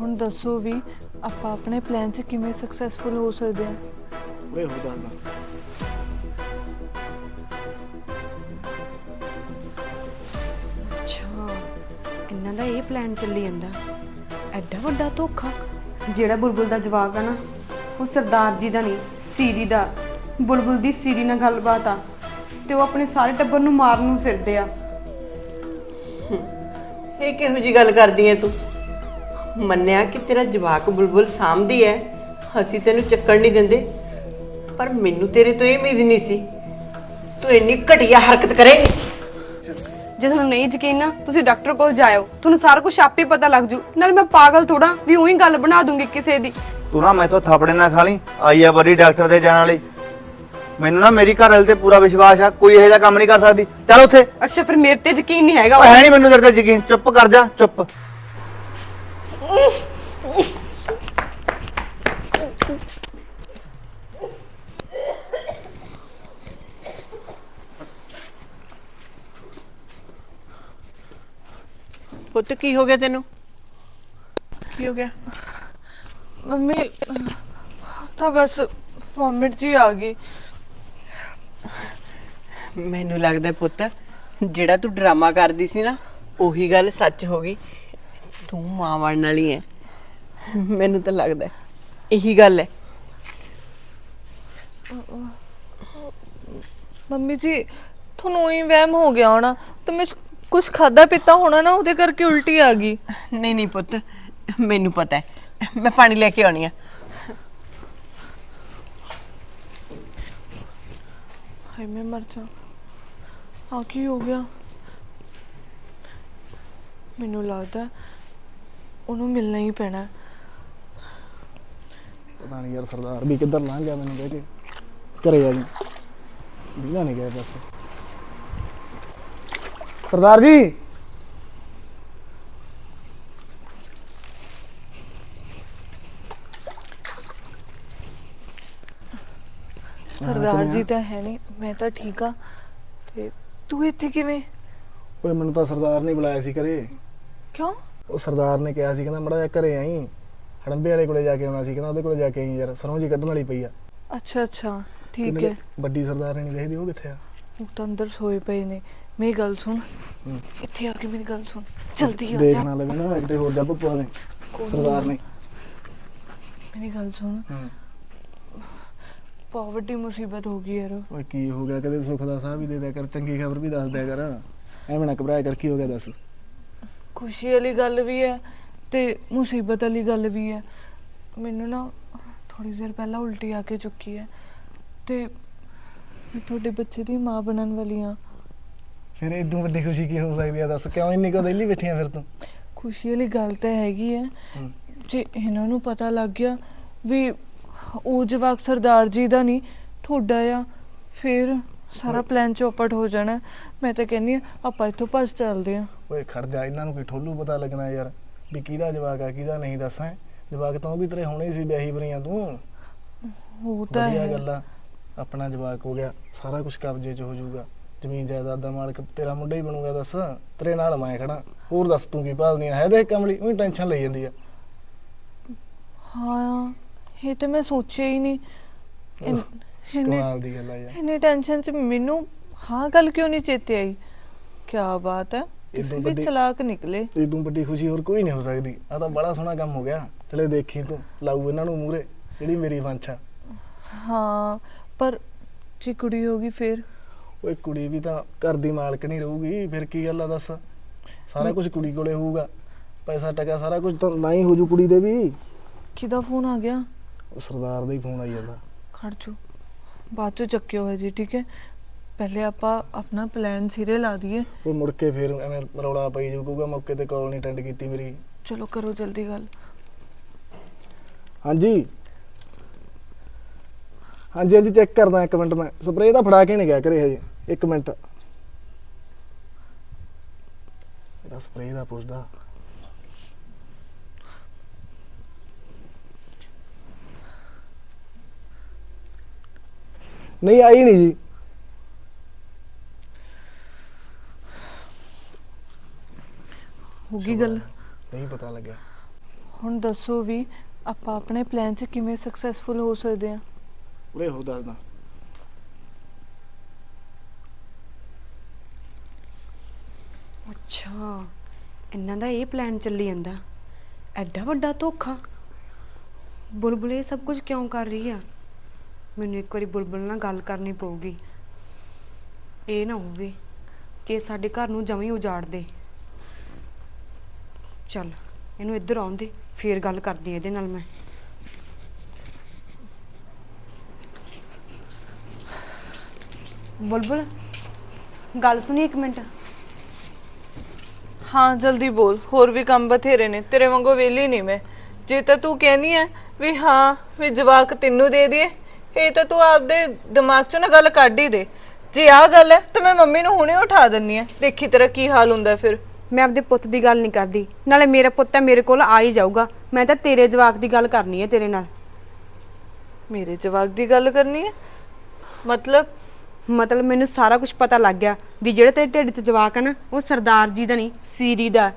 ਹੁਣ ਦੱਸੋ ਵੀ ਆਪਾਂ ਆਪਣੇ ਪਲਾਨ 'ਚ ਕਿਵੇਂ ਸਕਸੈਸਫੁਲ ਹੋ ਸਕਦੇ ਹਾਂ? ਉਰੇ ਹੋ ਦੱਸਦਾ ਅੱਛਾ ਇਹਨਾਂ ਦਾ ਇਹ ਪਲਾਨ ਚੱਲੀ ਜਾਂਦਾ? ਐਡਾ ਵੱਡਾ ਧੋਖਾ। ਜਿਹੜਾ ਬੁਲਬੁਲ ਦਾ ਜਵਾਕ ਆ ਨਾ ਉਹ ਸਰਦਾਰ ਜੀ ਦਾ ਨਹੀਂ ਸੀਰੀ ਦਾ। ਬੁਲਬੁਲ ਦੀ ਸੀਰੀ ਨਾਲ ਗੱਲਬਾਤ ਆ ਤੇ ਉਹ ਆਪਣੇ ਸਾਰੇ ਟੱਬਰ ਨੂੰ ਮਾਰਨ ਨੂੰ ਫਿਰਦੇ ਆ। ਇਹ ਕਿਹੋ ਜੀ ਗੱਲ ਕਰਦੀ ਐ ਤੂੰ? ਮੰਨਿਆ ਕਿ ਤੇਰਾ ਜਵਾਕ ਬੁਲਬੁਲ ਸਾਂਭਦੀ ਐ। ਅਸੀਂ ਤੈਨੂੰ ਚੱਕਣ ਨਹੀਂ ਦਿੰਦੇ। ਪਰ ਮੈਨੂੰ ਤੇਰੇ ਤੋਂ ਇਹ ਉਮੀਦ ਨਹੀਂ ਸੀ। ਤੂੰ ਇੰਨੀ ਘਟੀਆ ਹਰਕਤ ਕਰੇਂਗੀ। ਜੇ ਤੁਹਾਨੂੰ ਨਹੀਂ ਯਕੀਨ ਨਾ ਤੁਸੀਂ ਡਾਕਟਰ ਕੋਲ ਜਾਇਓ। ਤੁਹਾਨੂੰ ਸਾਰਾ ਕੁਝ ਆਪੇ ਪਤਾ ਲੱਗ ਜੂ। ਨਾਲ ਮੈਂ ਪਾਗਲ ਥੋੜਾ ਵੀ ਉਹੀ ਗੱਲ ਬਣਾ ਦੂੰਗੀ ਕਿਸੇ ਦੀ। ਤੂੰ ਨਾ ਮੈਥੋਂ ਥਾਪੜੇ ਨਾ ਖਾ ਲਈ ਆਈ ਆ ਬੜੀ ਡਾਕਟਰ ਦੇ ਜਾਣ ਵਾਲੀ। ਮੈਨੂੰ ਨਾ ਮੇਰੀ ਘਰ ਵਾਲੇ ਤੇ ਪੂਰਾ ਵਿਸ਼ਵਾਸ ਆ ਕੋਈ ਇਹੋ ਜਿਹਾ ਕੰਮ ਨਹੀਂ ਕਰ ਸਕਦੀ। ਚੱਲ ਉੱਥੇ। ਅੱਛਾ ਫਿਰ ਮੇਰੇ ਤੇ ਯਕੀਨ ਨਹੀਂ ਹੈਗਾ। ਉਹ ਹੈ ਨਹੀਂ ਮੈਨੂੰ ਤੇਰੇ ਤੇ ਯਕੀਨ। ਚੁੱਪ ਕਰ ਜਾ ਚੁੱਪ। ਪੁੱਤ ਕੀ ਹੋ ਗਿਆ ਤੈਨੂੰ? ਕੀ ਹੋ ਗਿਆ? ਮੰਮੀ ਤਾਂ ਬਸ ਵੋਮਿਟ ਜੀ ਆ ਗਈ। ਮੈਨੂੰ ਲੱਗਦਾ ਪੁੱਤ ਜਿਹੜਾ ਤੂੰ ਡਰਾਮਾ ਕਰਦੀ ਸੀ ਨਾ ਉਹੀ ਗੱਲ ਸੱਚ ਹੋ ਗਈ। ਤੂੰ ਮਾਂ ਬਣਨ ਵਾਲੀ ਐ। ਮੈਨੂੰ ਤਾਂ ਲੱਗਦਾ ਇਹੀ ਗੱਲ ਹੈ ਮੰਮੀ ਜੀ ਤੁਹਾਨੂੰ ਹੀ ਵਹਿਮ ਹੋ ਗਿਆ ਹੋਣਾ। ਤੁਮੇ ਕੁਝ ਖਾਦਾ ਪੀਤਾ ਹੋਣਾ ਨਾ ਉਹਦੇ ਕਰਕੇ ਉਲਟੀ ਆ ਗਈ। ਨਹੀਂ ਨਹੀਂ ਪੁੱਤ ਮੈਨੂੰ ਪਤਾ ਹੈ ਮੈਂ ਪਾਣੀ ਲੈ ਕੇ ਆਉਣੀ ਆ। ਹਾਏ ਮੈਂ ਮਰ ਜਾ। ਆ ਕੀ ਹੋ ਗਿਆ? ਮੈਨੂੰ ਲੱਗਦਾ ਉਹਨੂੰ ਮਿਲਣਾ ਹੀ ਪੈਣਾ। ਪਤਾ ਨਹੀਂ ਯਾਰ ਸਰਦਾਰ ਵੀ ਕਿੱਧਰ ਲੰਘ ਗਿਆ ਮੈਨੂੰ ਕਹਿ ਕੇ। ਘਰੇ ਆ ਜੀ ਦੀਨਾ ਨਹੀਂ ਗਿਆ ਬਸ। ਸਰਦਾਰ ਜੀ! ਸਰਦਾਰ ਜੀ ਤਾਂ ਹੈ ਨਹੀਂ ਮੈਂ ਤਾਂ ਠੀਕ ਆ। ਤੇ ਤੂੰ ਇੱਥੇ ਕਿਵੇਂ? ਓਏ ਮੈਨੂੰ ਤਾਂ ਸਰਦਾਰ ਨੇ ਬੁਲਾਇਆ ਸੀ ਘਰੇ। ਕਿਉਂ? ਉਹ ਸਰਦਾਰ ਨੇ ਕਿਹਾ ਸੀ ਕਹਿੰਦਾ ਮੜਾ ਜਾ ਘਰੇ ਆਈ ਹੜੰਬੇ ਵਾਲੇ ਕੋਲੇ ਜਾ ਕੇ ਆਉਣਾ ਸੀ ਕਹਿੰਦਾ ਉਹਦੇ ਕੋਲੇ ਜਾ ਕੇ ਆਈ ਯਾਰ ਸਰੋਂ ਜੀ ਕੱਢਣ ਵਾਲੀ ਪਈ ਆ। ਅੱਛਾ ਅੱਛਾ ਠੀਕ ਹੈ। ਵੱਡੀ ਸਰਦਾਰ ਨਹੀਂ ਦੇਖਦੀ ਉਹ ਕਿੱਥੇ ਆ? ਉਹ ਤਾਂ ਅੰਦਰ ਸੋਏ ਪਏ ਨੇ। ਮੇਰੀ ਗੱਲ ਸੁਣ। ਇੱਥੇ ਆ ਕੇ ਮੇਰੀ ਗੱਲ ਸੁਣ। ਜਲਦੀ ਆ ਦੇਖ ਜਾ। ਨਾ ਲਵੇ ਨਾ ਕਿਤੇ ਹੋਰ ਜੱਬ ਪਵਾ ਦੇ ਸਰਦਾਰ ਨੇ। ਮੇਰੀ ਗੱਲ ਸੁਣ। ਵੱਡੀ ਮੁਸੀਬਤ ਹੋ ਗਈ ਯਾਰ। ਓਏ ਕੀ ਹੋ ਗਿਆ? ਕਦੇ ਸੁੱਖ ਦਾ ਸਾਹ ਵੀ ਦੇ ਦਿਆ ਕਰ ਚੰਗੀ ਖਬਰ ਵੀ ਦੱਸ ਦਿਆ ਕਰ। ਐਵੇਂ ਨਾ ਘਬਰਾਇਆ ਕਰ ਕੀ ਹੋ ਗਿਆ ਦੱਸ? ਖੁਸ਼ੀ ਵਾਲੀ ਗੱਲ ਵੀ ਹੈ ਤੇ ਮੁਸੀਬਤ ਵਾਲੀ ਗੱਲ ਵੀ ਹੈ। ਮੈਨੂੰ ਨਾ ਥੋੜੀ ਦੇਰ ਪਹਿਲਾਂ ਉਲਟੀ ਆ ਕੇ ਚੁੱਕੀ ਹੈ ਤੇ ਮੈਂ ਤੁਹਾਡੇ ਬੱਚੇ ਦੀ ਮਾਂ ਬਣਨ ਵਾਲੀ ਹਾਂ। ਫਿਰ ਇਦੋਂ ਵੱਡੀ ਖੁਸ਼ੀ ਕੀ ਹੋ ਸਕਦੀ ਆ ਦੱਸ ਕਿਉਂ ਇੰਨੀ ਕੋ ਦਿੱਲੀ ਬੈਠੀਆਂ ਫਿਰ ਤੂੰ? ਖੁਸ਼ੀ ਵਾਲੀ ਗੱਲ ਤਾਂ ਹੈਗੀ ਹੈ। ਹੂੰ। ਜੇ ਇਹਨਾਂ ਨੂੰ ਪਤਾ ਲੱਗ ਗਿਆ ਵੀ ਉਹ ਜਵਾਕ ਸਰਦਾਰ ਜੀ ਦਾ ਨਹੀਂ ਤੁਹਾਡਾ ਆ ਫਿਰ ਸਾਰਾ ਪਲਾਨ ਚੌਪਟ ਹੋ ਜਾਣਾ। ਮੈਂ ਤਾਂ ਕਹਿੰਨੀ ਆ ਆਪਾਂ ਇੱਥੋਂ ਭੱਜ ਚੱਲਦੇ ਆ ਓਏ ਖੜ ਜਾ ਇਹਨਾਂ ਨੂੰ ਕੋਈ ਠੋਲੂ ਪਤਾ ਲੱਗਣਾ ਯਾਰ ਵੀ ਕਿਹਦਾ ਜਵਾਕ ਆ ਕਿਹਦਾ ਨਹੀਂ ਦੱਸਾਂ। ਜਵਾਕ ਤਾਂ ਉਹ ਵੀ ਤੇਰੇ ਹੋਣੇ ਸੀ ਵਿਆਹੀ ਬਰੀਆਂ ਤੂੰ। ਉਹ ਤਾਂ ਵਧੀਆ ਹੈ। ਗੱਲ ਆ ਆਪਣਾ ਜਵਾਕ ਹੋ ਗਿਆ ਸਾਰਾ ਕੁਝ ਕਬਜ਼ੇ 'ਚ ਹੋ ਜਾਊਗਾ। ਜ਼ਮੀਨ ਜਾਇਦਾਦ ਦਾ ਮਾਲਕ ਤੇਰਾ ਮੁੰਡਾ ਹੀ ਬਣੂਗਾ ਦੱਸ। ਤੇਰੇ ਨਾਲ ਮੈਂ ਖੜਾ ਹੋਰ ਦੱਸ ਤੂੰ ਕੀ ਭਾਲਦੀ ਆ ਹੈ ਦੇਖ ਕਮਲੀ ਉਹੀ ਟੈਨਸ਼ਨ ਲਈ ਜਾਂਦੀ ਆ। ਹਾਂ ਇਹ ਤਾਂ ਮੈਂ ਸੋਚਿਆ ਹੀ ਨਹੀਂ। ਇਨ- ਇਹਨੇ ਕਮਾਲ ਦੀ ਗੱਲ ਆ ਯਾਰ। ਇਹਨੇ ਟੈਨਸ਼ਨ ਚ ਮੈਨੂੰ ਹਾਂ ਗੱਲ ਕਿਉਂ ਨਹੀਂ ਚੇਤੇ ਆਈ? ਕੀ ਬਾਤ ਹੈ। ਤੁਸੀਂ ਵੀ ਵੱਡੀ- ਚਲਾਕ ਨਿਕਲੇ। ਇਦੋਂ ਵੱਡੀ ਖੁਸ਼ੀ ਹੋਰ ਕੋਈ ਨਹੀਂ ਹੋ ਸਕਦੀ। ਆ ਤਾਂ ਬੜਾ ਸੋਹਣਾ ਕੰਮ ਹੋ ਗਿਆ। ਚਲੇ ਦੇਖੀ ਤੂੰ ਲਾਊ ਇਹਨਾਂ ਨੂੰ ਮੂਰੇ ਜਿਹੜੀ ਮੇਰੀ ਵਾਂਛਾ। ਹਾਂ ਪਰ ਜੇ ਕੁੜੀ ਹੋਗੀ ਫਿਰ? ਓਏ ਕੁੜੀ ਵੀ ਤਾਂ ਘਰ ਦੀ ਮਾਲਕ ਨਹੀਂ ਰਹੂਗੀ। ਫਿਰ ਕੀ ਗੱਲ ਆ ਦੱਸ? ਸਾਰਾ ਕੁਝ ਕੁੜੀ ਕੋਲੇ ਹੋਊਗਾ। ਪੈਸਾ ਟਕਾ ਸਾਰਾ ਕੁਝ ਤਾਂ ਨਾ ਹੀ ਹੋ ਜੂ ਕੁੜੀ ਦੇ ਵੀ। ਕਿਹਦਾ ਫੋਨ ਆ ਗਿਆ? ਉਹ ਸਰਦਾਰ ਦਾ ਹੀ ਫੋਨ ਆਈ ਜਾਂਦਾ। ਖੜ ਜੋ ਬਾਅਦ ਚ ਚੱਕਿਓ ਹੋਇਆ ਜੀ ਠੀਕ ਹੈ। ਪਹਿਲੇ ਆਪਾਂ ਆਪਣਾ ਪਲਾਨ ਸਿਰੇ ਲਾ ਦਈਏ। ਉਹ ਮੁੜ ਕੇ ਫਿਰ ਐਵੇਂ ਰੌਲਾ ਪਈ ਜਾਊ ਕਹੂਗਾ ਮੌਕੇ ਤੇ ਕਾਲ ਨਹੀਂ ਅਟੈਂਡ ਕੀਤੀ ਮੇਰੀ। ਚਲੋ ਕਰੋ ਜਲਦੀ ਗੱਲ। ਹਾਂਜੀ। ਹਾਂਜੀ ਹਾਂਜੀ ਚੈੱਕ ਕਰਦਾ ਇੱਕ ਮਿੰਟ ਮੈਂ। ਸਪਰੇਅ ਤਾਂ ਫੜਾ ਕੇ ਨਹੀਂ ਗਿਆ ਘਰੇ ਹਜੇ ਇੱਕ ਮਿੰਟ। ਇਹਦਾ ਸਪਰੇਅ ਦਾ ਪੁੱਛਦਾ। ਨਹੀਂ ਆਈ ਨਹੀਂ ਜੀ। ਹੋ ਗਈ ਗੱਲ? ਨਹੀਂ ਪਤਾ ਲੱਗਿਆ। ਹੁਣ ਦੱਸੋ ਵੀ ਆਪਾਂ ਆਪਣੇ ਪਲਾਨ 'ਚ ਕਿਵੇਂ ਸਕਸੈਸਫੁਲ ਹੋ ਸਕਦੇ ਹਾਂ? ਉਰੇ ਹੋ ਦੱਸਦਾ ਅੱਛਾ ਇਹਨਾਂ ਦਾ ਇਹ ਪਲਾਨ ਚੱਲੀ ਜਾਂਦਾ। ਐਡਾ ਵੱਡਾ ਧੋਖਾ। ਬੁਲਬੁਲ ਸਭ ਕੁਝ ਕਿਉਂ ਕਰ ਰਹੀ ਆ? ਮੈਨੂੰ ਇੱਕ ਵਾਰੀ ਬੁਲਬੁਲ ਨਾਲ ਗੱਲ ਕਰਨੀ ਪਊਗੀ। ਇਹ ਨਾ ਹੋਵੇ ਕਿ ਸਾਡੇ ਘਰ ਨੂੰ ਜਮੀ ਉਜਾੜ ਦੇ। ਚੱਲ, ਇਹਨੂੰ ਇੱਧਰ ਆਉਣ ਦੇ, ਫੇਰ ਗੱਲ ਕਰਦੀ ਹਾਂ ਇਹਦੇ ਨਾਲ ਮੈਂ। ਬੁਲਬੁਲ, ਗੱਲ ਸੁਣੀ ਇੱਕ ਮਿੰਟ? ਹਾਂ, ਜਲਦੀ ਬੋਲ। ਹੋਰ ਵੀ ਕੰਮ ਬਥੇਰੇ ਨੇ। ਤੇਰੇ ਵਾਂਗੂ ਵਿਹਲੀ ਨਹੀਂ ਮੈਂ। ਜੇ ਤਾਂ ਤੂੰ ਕਹਿੰਦੀ ਐ ਵੀ ਹਾਂ, ਵੀ ਜਵਾਕ ਤੈਨੂੰ ਦੇ ਦੇ ਇਹ ਤਾਂ ਤੂੰ ਆਪਦੇ ਦਿਮਾਗ 'ਚੋਂ ਨਾ ਗੱਲ ਕੱਢ ਹੀ ਦੇ। ਜੇ ਆਹ ਗੱਲ ਹੈ ਤਾਂ ਮੈਂ ਮੰਮੀ ਨੂੰ ਹੁਣੇ ਉਠਾ ਦਿੰਨੀ ਐ ਦੇਖੀ ਤੇਰਾ ਕੀ ਹਾਲ ਹੁੰਦਾ ਫਿਰ। ਮੈਂ ਆਪਦੇ ਪੁੱਤ ਦੀ ਗੱਲ ਨਹੀਂ ਕਰਦੀ। ਨਾਲੇ ਮੇਰਾ ਪੁੱਤ ਤਾਂ ਮੇਰੇ ਕੋਲ ਆ ਹੀ ਜਾਊਗਾ। ਮੈਂ ਤਾਂ ਤੇਰੇ ਜਵਾਕ ਦੀ ਗੱਲ ਕਰਨੀ ਹੈ ਤੇਰੇ ਨਾਲ। ਮੇਰੇ ਜਵਾਕ ਦੀ ਗੱਲ ਕਰਨੀ ਹੈ? ਮਤਲਬ? ਮਤਲਬ ਮੈਨੂੰ ਸਾਰਾ ਕੁਝ ਪਤਾ ਲੱਗ ਗਿਆ ਵੀ ਜਿਹੜਾ ਤੇਰੇ ਢਿੱਡ 'ਚ ਜਵਾਕ ਆ ਨਾ ਉਹ ਸਰਦਾਰ ਜੀ ਦਾ ਨਹੀਂ ਸੀਰੀ ਦਾ।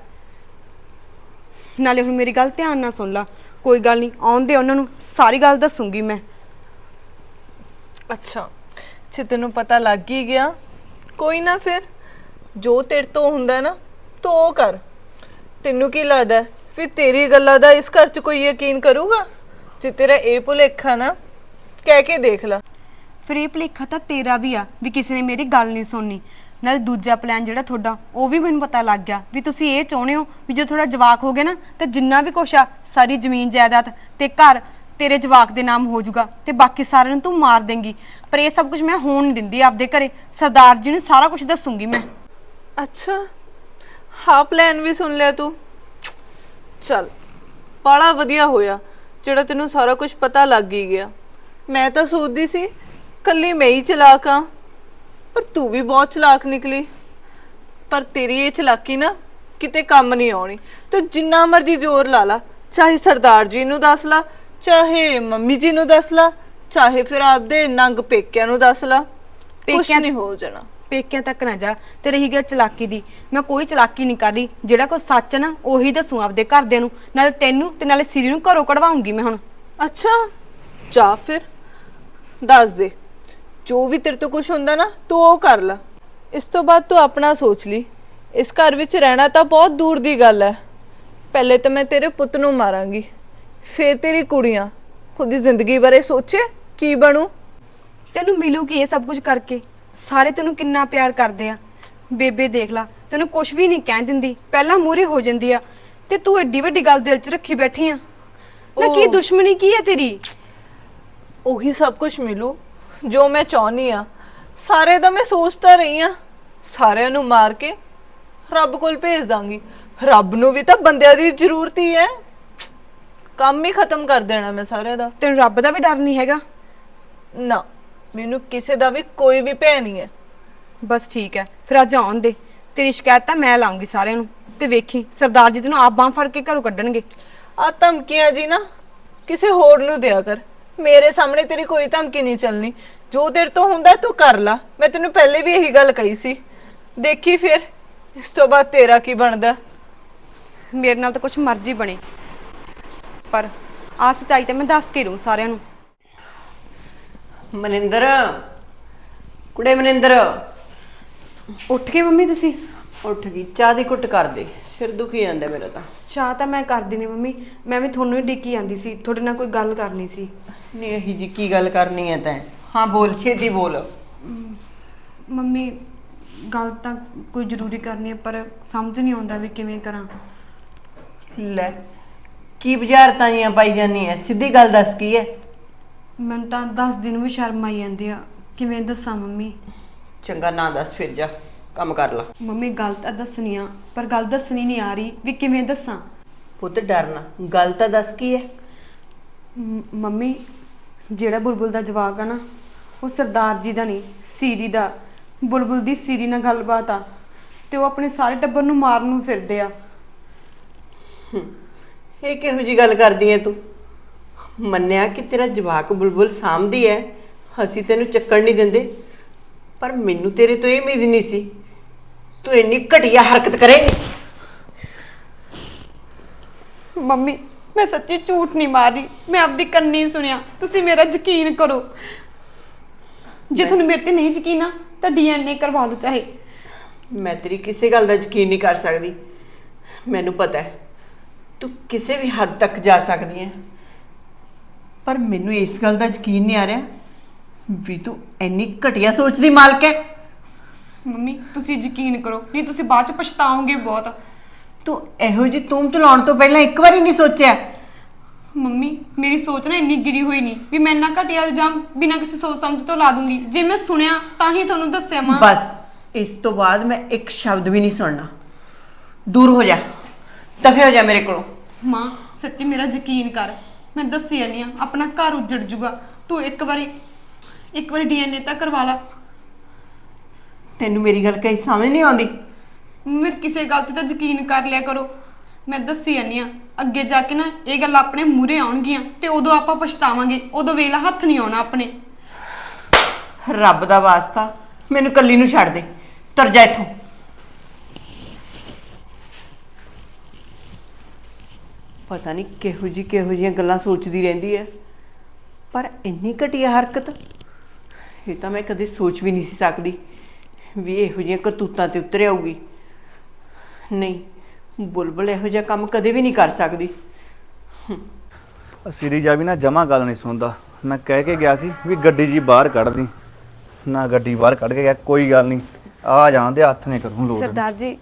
ਨਾਲੇ ਹੁਣ ਮੇਰੀ ਗੱਲ ਧਿਆਨ ਨਾਲ ਸੁਣ ਲਾ। ਕੋਈ ਗੱਲ ਨਹੀਂ ਆਉਂਦੇ ਉਹਨਾਂ ਨੂੰ ਸਾਰੀ ਗੱਲ ਦੱਸੂਗੀ ਮੈਂ। ਅੱਛਾ। ਜੇ ਤੈਨੂੰ ਪਤਾ ਲੱਗ ਹੀ ਗਿਆ। ਕੋਈ ਨਾ ਫਿਰ, ਜੋ ਤੇਰੇ ਤੋਂ ਹੁੰਦਾ ਨਾ, ਤੂੰ ਉਹ ਕਰ। ਤੈਨੂੰ ਕੀ ਲੱਗਦਾ ਹੈ? ਤੇਰੀ ਗੱਲਾਂ ਦਾ ਇਸ ਘਰ 'ਚ ਕੋਈ ਯਕੀਨ ਕਰੂਗਾ? ਜੇ ਤੇਰਾ ਇਹ ਭੁਲੇਖਾ ਨਾ, ਕਹਿ ਕੇ ਦੇਖ ਲੈ। ਫਿਰ ਇਹ ਭੁਲੇਖਾ ਤਾਂ ਤੇਰਾ ਵੀ ਆ, ਵੀ ਕਿਸੇ ਨੇ ਮੇਰੀ ਗੱਲ ਨਹੀਂ ਸੁਣਨੀ। ਨਾਲ ਦੂਜਾ ਪਲਾਨ ਜਿਹੜਾ ਤੁਹਾਡਾ, ਉਹ ਵੀ ਮੈਨੂੰ ਪਤਾ ਲੱਗ ਗਿਆ, ਵੀ ਤੁਸੀਂ ਇਹ ਚਾਹੁੰਦੇ ਹੋ ਵੀ ਜੇ ਤੁਹਾਡਾ ਜਵਾਕ ਹੋ ਗਿਆ ਨਾ, ਤਾਂ ਜਿੰਨਾ ਵੀ ਕੁਛ ਆ, ਸਾਰੀ ਜ਼ਮੀਨ ਜਾਇਦਾਦ ਤੇ ਘਰ ਤੇਰੇ ਜਵਾਕ ਦੇ ਨਾਮ ਹੋ ਜਾਊਗਾ ਤੇ ਬਾਕੀ ਸਾਰਿਆਂ ਨੂੰ ਤੂੰ ਮਾਰ ਦੇਂਗੀ। ਪਰ ਇਹ ਸਭ ਕੁਝ ਮੈਂ ਹੋਣ ਨਹੀਂ ਦਿੰਦੀ ਆਪਦੇ ਘਰੇ। ਸਰਦਾਰ ਜੀ ਨੂੰ ਸਾਰਾ ਕੁਝ ਦੱਸੂਗੀ ਮੈਂ। ਅੱਛਾ। ਹਾਂ ਪਲਾਨ ਵੀ ਸੁਣ ਲਿਆ ਤੂੰ। ਚੱਲ ਬੜਾ ਵਧੀਆ ਹੋਇਆ, ਜਿਹੜਾ ਤੈਨੂੰ ਸਾਰਾ ਕੁਝ ਪਤਾ ਲੱਗ ਹੀ ਗਿਆ। ਮੈਂ ਤਾਂ ਸੋਚਦੀ ਸੀ, ਕੱਲੀ ਮੈਂ ਹੀ ਚਲਾਕ ਆ ਪਰ ਤੂੰ ਵੀ ਬਹੁਤ ਚਲਾਕ ਨਿਕਲੀ। ਪਰ ਤੇਰੀ ਇਹ ਚਲਾਕੀ ਨਾ ਕਿਤੇ ਕੰਮ ਨਹੀਂ ਆਉਣੀ। ਤੂੰ ਜਿੰਨਾ ਮਰਜ਼ੀ ਜ਼ੋਰ ਲਾ ਲਾ, ਚਾਹੇ ਸਰਦਾਰ ਜੀ ਨੂੰ ਦੱਸ ਲਾ ਚਾਹੇ ਮੰਮੀ ਜੀ ਨੂੰ ਦੱਸ ਲਾ ਚਾਹੇ ਫਿਰ ਆਪਦੇ ਨੰਗ ਪੇਕਿਆਂ ਨੂੰ ਦੱਸ ਲਾ। ਕੁਛ ਪੇਕਿਆਂ- ਨਹੀਂ ਹੋ ਜਾਣਾ। ਪੇਕਿਆਂ ਤੱਕ ਨਾ ਜਾ। ਤੇ ਰਹੀ ਗਿਆ ਚਲਾਕੀ ਦੀ। ਮੈਂ ਕੋਈ ਚਲਾਕੀ ਨਹੀਂ ਕਰ ਰਹੀ। ਜਿਹੜਾ ਕੋਈ ਸੱਚ ਨਾ ਉਹੀ ਦੱਸੂ ਆਪਦੇ ਘਰਦਿਆਂ ਨੂੰ। ਨਾਲੇ ਤੈਨੂੰ ਤੇ ਨਾਲੇ ਸਿਰੀ ਨੂੰ ਘਰੋਂ ਕਢਵਾਉਂਗੀ ਮੈਂ ਹੁਣ। ਅੱਛਾ। ਜਾ ਫਿਰ। ਦੱਸ ਦੇ। ਜੋ ਵੀ ਤੇਰੇ ਤੋਂ ਕੁਝ ਹੁੰਦਾ ਨਾ ਤੂੰ ਉਹ ਕਰ ਲੈ। ਇਸ ਤੋਂ ਬਾਅਦ ਤੂੰ ਆਪਣਾ ਸੋਚ ਲਈ। ਇਸ ਘਰ ਵਿੱਚ ਰਹਿਣਾ ਤਾਂ ਬਹੁਤ ਦੂਰ ਦੀ ਗੱਲ ਹੈ। ਪਹਿਲੇ ਤਾਂ ਮੈਂ ਤੇਰੇ ਪੁੱਤ ਨੂੰ ਮਾਰਾਂਗੀ। ਫਿਰ ਤੇਰੀ ਕੁੜੀਆਂ ਉਹਦੀ ਜ਼ਿੰਦਗੀ ਬਾਰੇ ਸੋਚੇ? ਕੀ ਬਣੂ? ਤੈਨੂੰ ਮਿਲੂਗੀ ਇਹ ਸਭ ਕੁਝ ਕਰਕੇ। ਸਾਰੇ ਤੈਨੂੰ ਕਿੰਨਾ ਪਿਆਰ ਕਰਦੇ ਆ। ਬੇਬੇ ਦੇਖ ਲਾ ਤੈਨੂੰ ਕੁਝ ਵੀ ਨਹੀਂ ਕਹਿ ਦਿੰਦੀ। ਪਹਿਲਾਂ ਮੂਹਰੇ ਹੋ ਜਾਂਦੀ ਆ। ਤੇ ਤੂੰ ਐਡੀ ਵੱਡੀ ਗੱਲ ਦਿਲ 'ਚ ਰੱਖੀ ਬੈਠੀ ਆ। ਨਾ ਕੀ। ਦੁਸ਼ਮਣੀ ਕੀ ਹੈ ਤੇਰੀ? ਉਹੀ ਸਭ ਕੁਝ ਮਿਲੂ ਜੋ ਮੈਂ ਚਾਹਨੀ ਆ। ਸਾਰੇ ਦਾ ਮੈਂ ਸੋਚਦਾ ਰਹੀ ਆ। ਸਾਰਿਆਂ ਨੂੰ ਮਾਰ ਕੇ ਰੱਬ ਕੋਲ ਭੇਜ ਦਾਂਗੀ। ਰੱਬ ਨੂੰ ਵੀ ਤਾਂ ਬੰਦਿਆਂ ਦੀ ਜ਼ਰੂਰਤ ਹੀ ਹੈ। ਕੰਮ ਹੀ ਖਤਮ ਕਰ ਦੇਣਾ ਮੈਂ ਸਾਰਿਆਂ ਦਾ। ਤੈਨੂੰ ਰੱਬ ਦਾ ਵੀ ਡਰ ਨਹੀਂ ਹੈਗਾ? ਨਾ ਮੈਨੂੰ ਕਿਸੇ ਦਾ ਵੀ ਕੋਈ ਵੀ ਭੈ ਨਹੀਂ ਹੈ। ਬਸ ਠੀਕ ਹੈ ਫਿਰ ਅੱਜ ਆਉਣ ਦੇ। ਤੇਰੀ ਸ਼ਿਕਾਇਤ ਤਾਂ ਮੈਂ ਲਾਉਂਗੀ ਸਾਰਿਆਂ ਨੂੰ। ਤੇ ਵੇਖੀ ਸਰਦਾਰ ਜੀ ਤੈਨੂੰ ਆਪ ਬਾਂਹ ਫੜ ਕੇ ਘਰੋਂ ਕੱਢਣਗੇ। ਆ ਧਮਕੀਆਂ ਜੀ ਨਾ ਕਿਸੇ ਹੋਰ ਨੂੰ ਦਿਆ ਕਰ। ਮੇਰੇ ਸਾਹਮਣੇ ਤੇਰੀ ਕੋਈ ਧਮਕੀ ਨਹੀਂ ਚੱਲਣੀ। ਜੋ ਤੇਰੇ ਤੋਂ ਹੁੰਦਾ ਤੂੰ ਕਰ ਲਾ। ਮੈਂ ਤੈਨੂੰ ਪਹਿਲੇ ਵੀ ਇਹੀ ਗੱਲ ਕਹੀ ਸੀ। ਦੇਖੀ ਫਿਰ ਇਸ ਤੋਂ ਬਾਅਦ ਤੇਰਾ ਕੀ ਬਣਦਾ? ਮੇਰੇ ਨਾਲ ਤਾਂ ਕੁਝ ਮਰਜ਼ੀ ਬਣੇ। ਪਰ ਆ ਸੱਚਾਈ ਤਾਂ ਮੈਂ ਦੱਸ ਕੇ ਰਹੂੰ ਸਾਰਿਆਂ ਨੂੰ। ਮਨਿੰਦਰ ਕੁੜੇ ਮਨਿੰਦਰ। ਉੱਠ ਕੇ ਮੰਮੀ ਤੁਸੀਂ? ਉੱਠ ਗਈ ਚਾਹ ਦੀ ਕੁੱਟ ਕਰ ਦੇ ਸਿਰ ਦੁਖੀ ਜਾਂਦਾ ਮੇਰਾ ਤਾਂ। ਚਾਹ ਤਾਂ ਮੈਂ ਕਰਦੀ ਨੇ ਮੰਮੀ ਮੈਂ ਵੀ ਤੁਹਾਨੂੰ ਹੀ ਡਿੱਕੀ ਆਂਦੀ ਸੀ ਤੁਹਾਡੇ ਨਾਲ ਕੋਈ ਗੱਲ ਕਰਨੀ ਸੀ। ਨਹੀਂ ਇਹੀ ਜੀ ਕੀ ਗੱਲ ਕਰਨੀ ਹੈ ਤੈਂ? ਹਾਂ ਬੋਲ ਛੇਤੀ ਬੋਲ। ਮੰਮੀ ਗੱਲ ਤਾਂ ਕੋਈ ਜ਼ਰੂਰੀ ਕਰਨੀ ਹੈ ਪਰ ਸਮਝ ਨਹੀਂ ਆਉਂਦਾ ਵੀ ਕਿਵੇਂ ਕਰਾਂ। ਲੈ ਕੀ ਬੁਝਾਰਤਾਂ ਜੀਆਂ ਪਾਈ ਜਾਨੀ ਐ? ਸਿੱਧੀ ਗੱਲ ਦੱਸ ਕੀ ਐ? ਮੈਨੂੰ ਤਾਂ 10 ਦਿਨ ਵੀ ਸ਼ਰਮ ਆਈ ਜਾਂਦੀ ਆ। ਕਿਵੇਂ ਦੱਸਾਂ ਮੰਮੀ? ਚੰਗਾ ਨਾ ਦੱਸ ਫਿਰ ਜਾ ਕੰਮ ਕਰ ਲਾ। ਮੰਮੀ ਗੱਲ ਤਾਂ ਦੱਸਣੀ ਆ ਪਰ ਗੱਲ ਦੱਸਣੀ ਨਹੀਂ ਆ ਰਹੀ ਵੀ ਕਿਵੇਂ ਦੱਸਾਂ। ਪੁੱਤ ਡਰਨਾ ਗੱਲ ਤਾਂ ਦੱਸ ਕੀ ਐ? ਮ- ਮੰਮੀ ਜਿਹੜਾ ਬੁਲਬੁਲ ਦਾ ਜਵਾਕ ਆ ਨਾ ਉਹ ਸਰਦਾਰ ਜੀ ਦਾ ਨਹੀਂ ਸੀਰੀ ਦਾ। ਬੁਲਬੁਲ ਦੀ ਸੀਰੀ ਨਾਲ ਗੱਲਬਾਤ ਆ ਤੇ ਉਹ ਆਪਣੇ ਸਾਰੇ ਟੱਬਰ ਨੂੰ ਮਾਰਨ ਨੂੰ ਫਿਰਦੇ ਆ। ਇਹ ਕਿਹੋ ਜੀ ਗੱਲ ਕਰਦੀ ਐ ਤੂੰ? ਮੰਨਿਆ ਕਿ ਤੇਰਾ ਜਵਾਕ ਬੁਲਬੁਲ ਸਾਂਭਦੀ ਐ? ਅਸੀਂ ਤੈਨੂੰ ਚੱਕਣ ਨਹੀਂ ਦਿੰਦੇ। ਪਰ ਮੈਨੂੰ ਤੇਰੇ ਤੋਂ ਇਹ ਉਮੀਦ ਨਹੀਂ ਸੀ। ਤੂੰ ਇੰਨੀ ਘਟੀਆ ਹਰਕਤ ਕਰੇਂਗੀ। ਮੰਮੀ ਮੈਂ ਸੱਚੀ ਝੂਠ ਨਹੀਂ ਮਾਰ ਮੈਂ ਆਪਦੀ ਕੰਨੀ ਸੁਣਿਆ। ਤੁਸੀਂ ਮੇਰਾ ਯਕੀਨ ਕਰੋ। ਜੇ ਤੁਹਾਨੂੰ ਮੇਰੇ ਤੇ ਨਹੀਂ ਯਕੀਨ ਆ ਤਾਂ ਡੀਐਨਏ ਕਰਵਾ ਲਓ ਚਾਹੇ। ਮੈਂ ਤੇਰੀ ਕਿਸੇ ਗੱਲ ਦਾ ਯਕੀਨ ਨਹੀਂ ਕਰ ਸਕਦੀ। ਮੈਨੂੰ ਪਤਾ ਹੈ ਤੂੰ ਕਿਸੇ ਵੀ ਹੱਦ ਤੱਕ ਜਾ ਸਕਦੀ ਹੈ ਪਰ ਮੈਨੂੰ ਇਸ ਗੱਲ ਦਾ ਯਕੀਨ ਨਹੀਂ ਆ ਰਿਹਾ ਵੀ ਤੂੰ ਇੰਨੀ ਘਟੀਆ ਸੋਚ ਦੀ ਮਾਲਕ ਹੈ ਮੰਮੀ ਤੁਸੀਂ ਯਕੀਨ ਕਰੋ ਨਹੀਂ ਤੁਸੀਂ ਬਾਅਦ ਚ ਪਛਤਾਓਗੇ ਬਹੁਤ। ਤੂੰ ਇਹੋ ਜਿਹੀ ਤੂੰ ਚਲਾਉਣ ਤੋਂ ਪਹਿਲਾਂ ਇੱਕ ਵਾਰੀ ਨਹੀਂ ਸੋਚਿਆ। ਮੰਮੀ ਮੇਰੀ ਸੋਚ ਨਾ ਇੰਨੀ ਗਿਰੀ ਹੋਈ ਨਹੀਂ ਵੀ ਮੈਂ ਇੰਨਾ ਘਟੀਆ ਇਲਜ਼ਾਮ ਬਿਨਾਂ ਕਿਸੇ ਸੋਚ ਸਮਝ ਤੋਂ ਲਾ ਦੂੰਗੀ। ਜੇ ਮੈਂ ਸੁਣਿਆ ਤਾਂ ਹੀ ਤੁਹਾਨੂੰ ਦੱਸਿਆ ਮਾਂ। ਬਸ ਇਸ ਤੋਂ ਬਾਅਦ ਮੈਂ ਇੱਕ ਸ਼ਬਦ ਵੀ ਨਹੀਂ ਸੁਣਨਾ। ਦੂਰ ਹੋ ਜਾ। ਦਫੇ ਹੋ ਜਾ ਮੇਰੇ ਕੋਲੋਂ। ਮਾਂ ਸੱਚੀ ਮੇਰਾ ਯਕੀਨ ਕਰ। ਮੈਂ ਦੱਸੀ ਆ ਆਪਣਾ ਘਰ ਉੱਜੜ ਜੂਗਾ। ਤੂੰ ਇੱਕ ਵਾਰੀ ਇੱਕ ਵਾਰੀ ਡੀਐਨਏ ਤਾਂ ਕਰਵਾ ਲਾ। ਤੈਨੂੰ ਮੇਰੀ ਗੱਲ ਕਹੀ ਸਮਝ ਨਹੀਂ ਆਉਂਦੀ। ਮੇਰੇ ਕਿਸੇ ਗੱਲ ਤੇ ਤਾਂ ਯਕੀਨ ਕਰ ਲਿਆ ਕਰੋ। ਮੈਂ ਦੱਸੀ ਜਾਂਦੀ ਆ ਅੱਗੇ ਜਾ ਕੇ ਨਾ ਇਹ ਗੱਲ ਆਪਣੇ ਮੂਹਰੇ ਆਉਣਗੀਆਂ ਤੇ ਉਦੋਂ ਆਪਾਂ ਪਛਤਾਵਾਂਗੇ। ਉਦੋਂ ਵੇਲਾ ਹੱਥ ਨਹੀਂ ਆਉਣਾ ਆਪਣੇ। ਰੱਬ ਦਾ ਵਾਸਤਾ ਮੈਨੂੰ ਕੱਲੀ ਨੂੰ ਛੱਡ ਦੇ। ਤੁਰ ਜਾ ਇੱਥੋਂ। ਪਤਾ ਨਹੀਂ ਕਿਹੋ ਜੀ ਕਿਹੋ ਜੀਆਂ ਗੱਲਾਂ ਸੋਚਦੀ ਰਹਿੰਦੀ ਹੈ। ਪਰ ਇੰਨੀ ਘਟੀਆ ਹਰਕਤ ਇਹ ਤਾਂ ਮੈਂ ਕਦੇ ਸੋਚ ਵੀ ਨਹੀਂ ਸੀ ਸਕਦੀ ਵੀ ਇਹੋ ਜਿਹੀਆਂ ਕਰਤੂਤਾਂ ਤੇ ਉਤਰ ਆਊਗੀ ਨਹੀਂ ਬੁਲਬੁਲ ਇਹੋ ਜਿਹਾ ਕੰਮ ਕਦੇ ਵੀ ਨਹੀਂ ਕਰ ਸਕਦੀ। ਸਿਰੀ ਜਾ ਵੀ ਨਾ ਜਮਾ ਗੱਲ ਨਹੀਂ ਸੁਣਦਾ। ਮੈਂ ਕਹਿ ਕੇ ਗਿਆ ਸੀ ਵੀ ਗੱਡੀ ਜੀ ਬਾਹਰ ਕੱਢ ਦੀ। ਨਾ ਗੱਡੀ ਬਾਹਰ ਕੱਢ ਕੇ ਗਿਆ ਕੋਈ ਗੱਲ ਨਹੀਂ। ਆ ਜਾਂਦੇ ਹੱਥ ਨੇ ਕਰੂੰ ਲੋੜ। ਸਰਦਾਰ ਜੀ।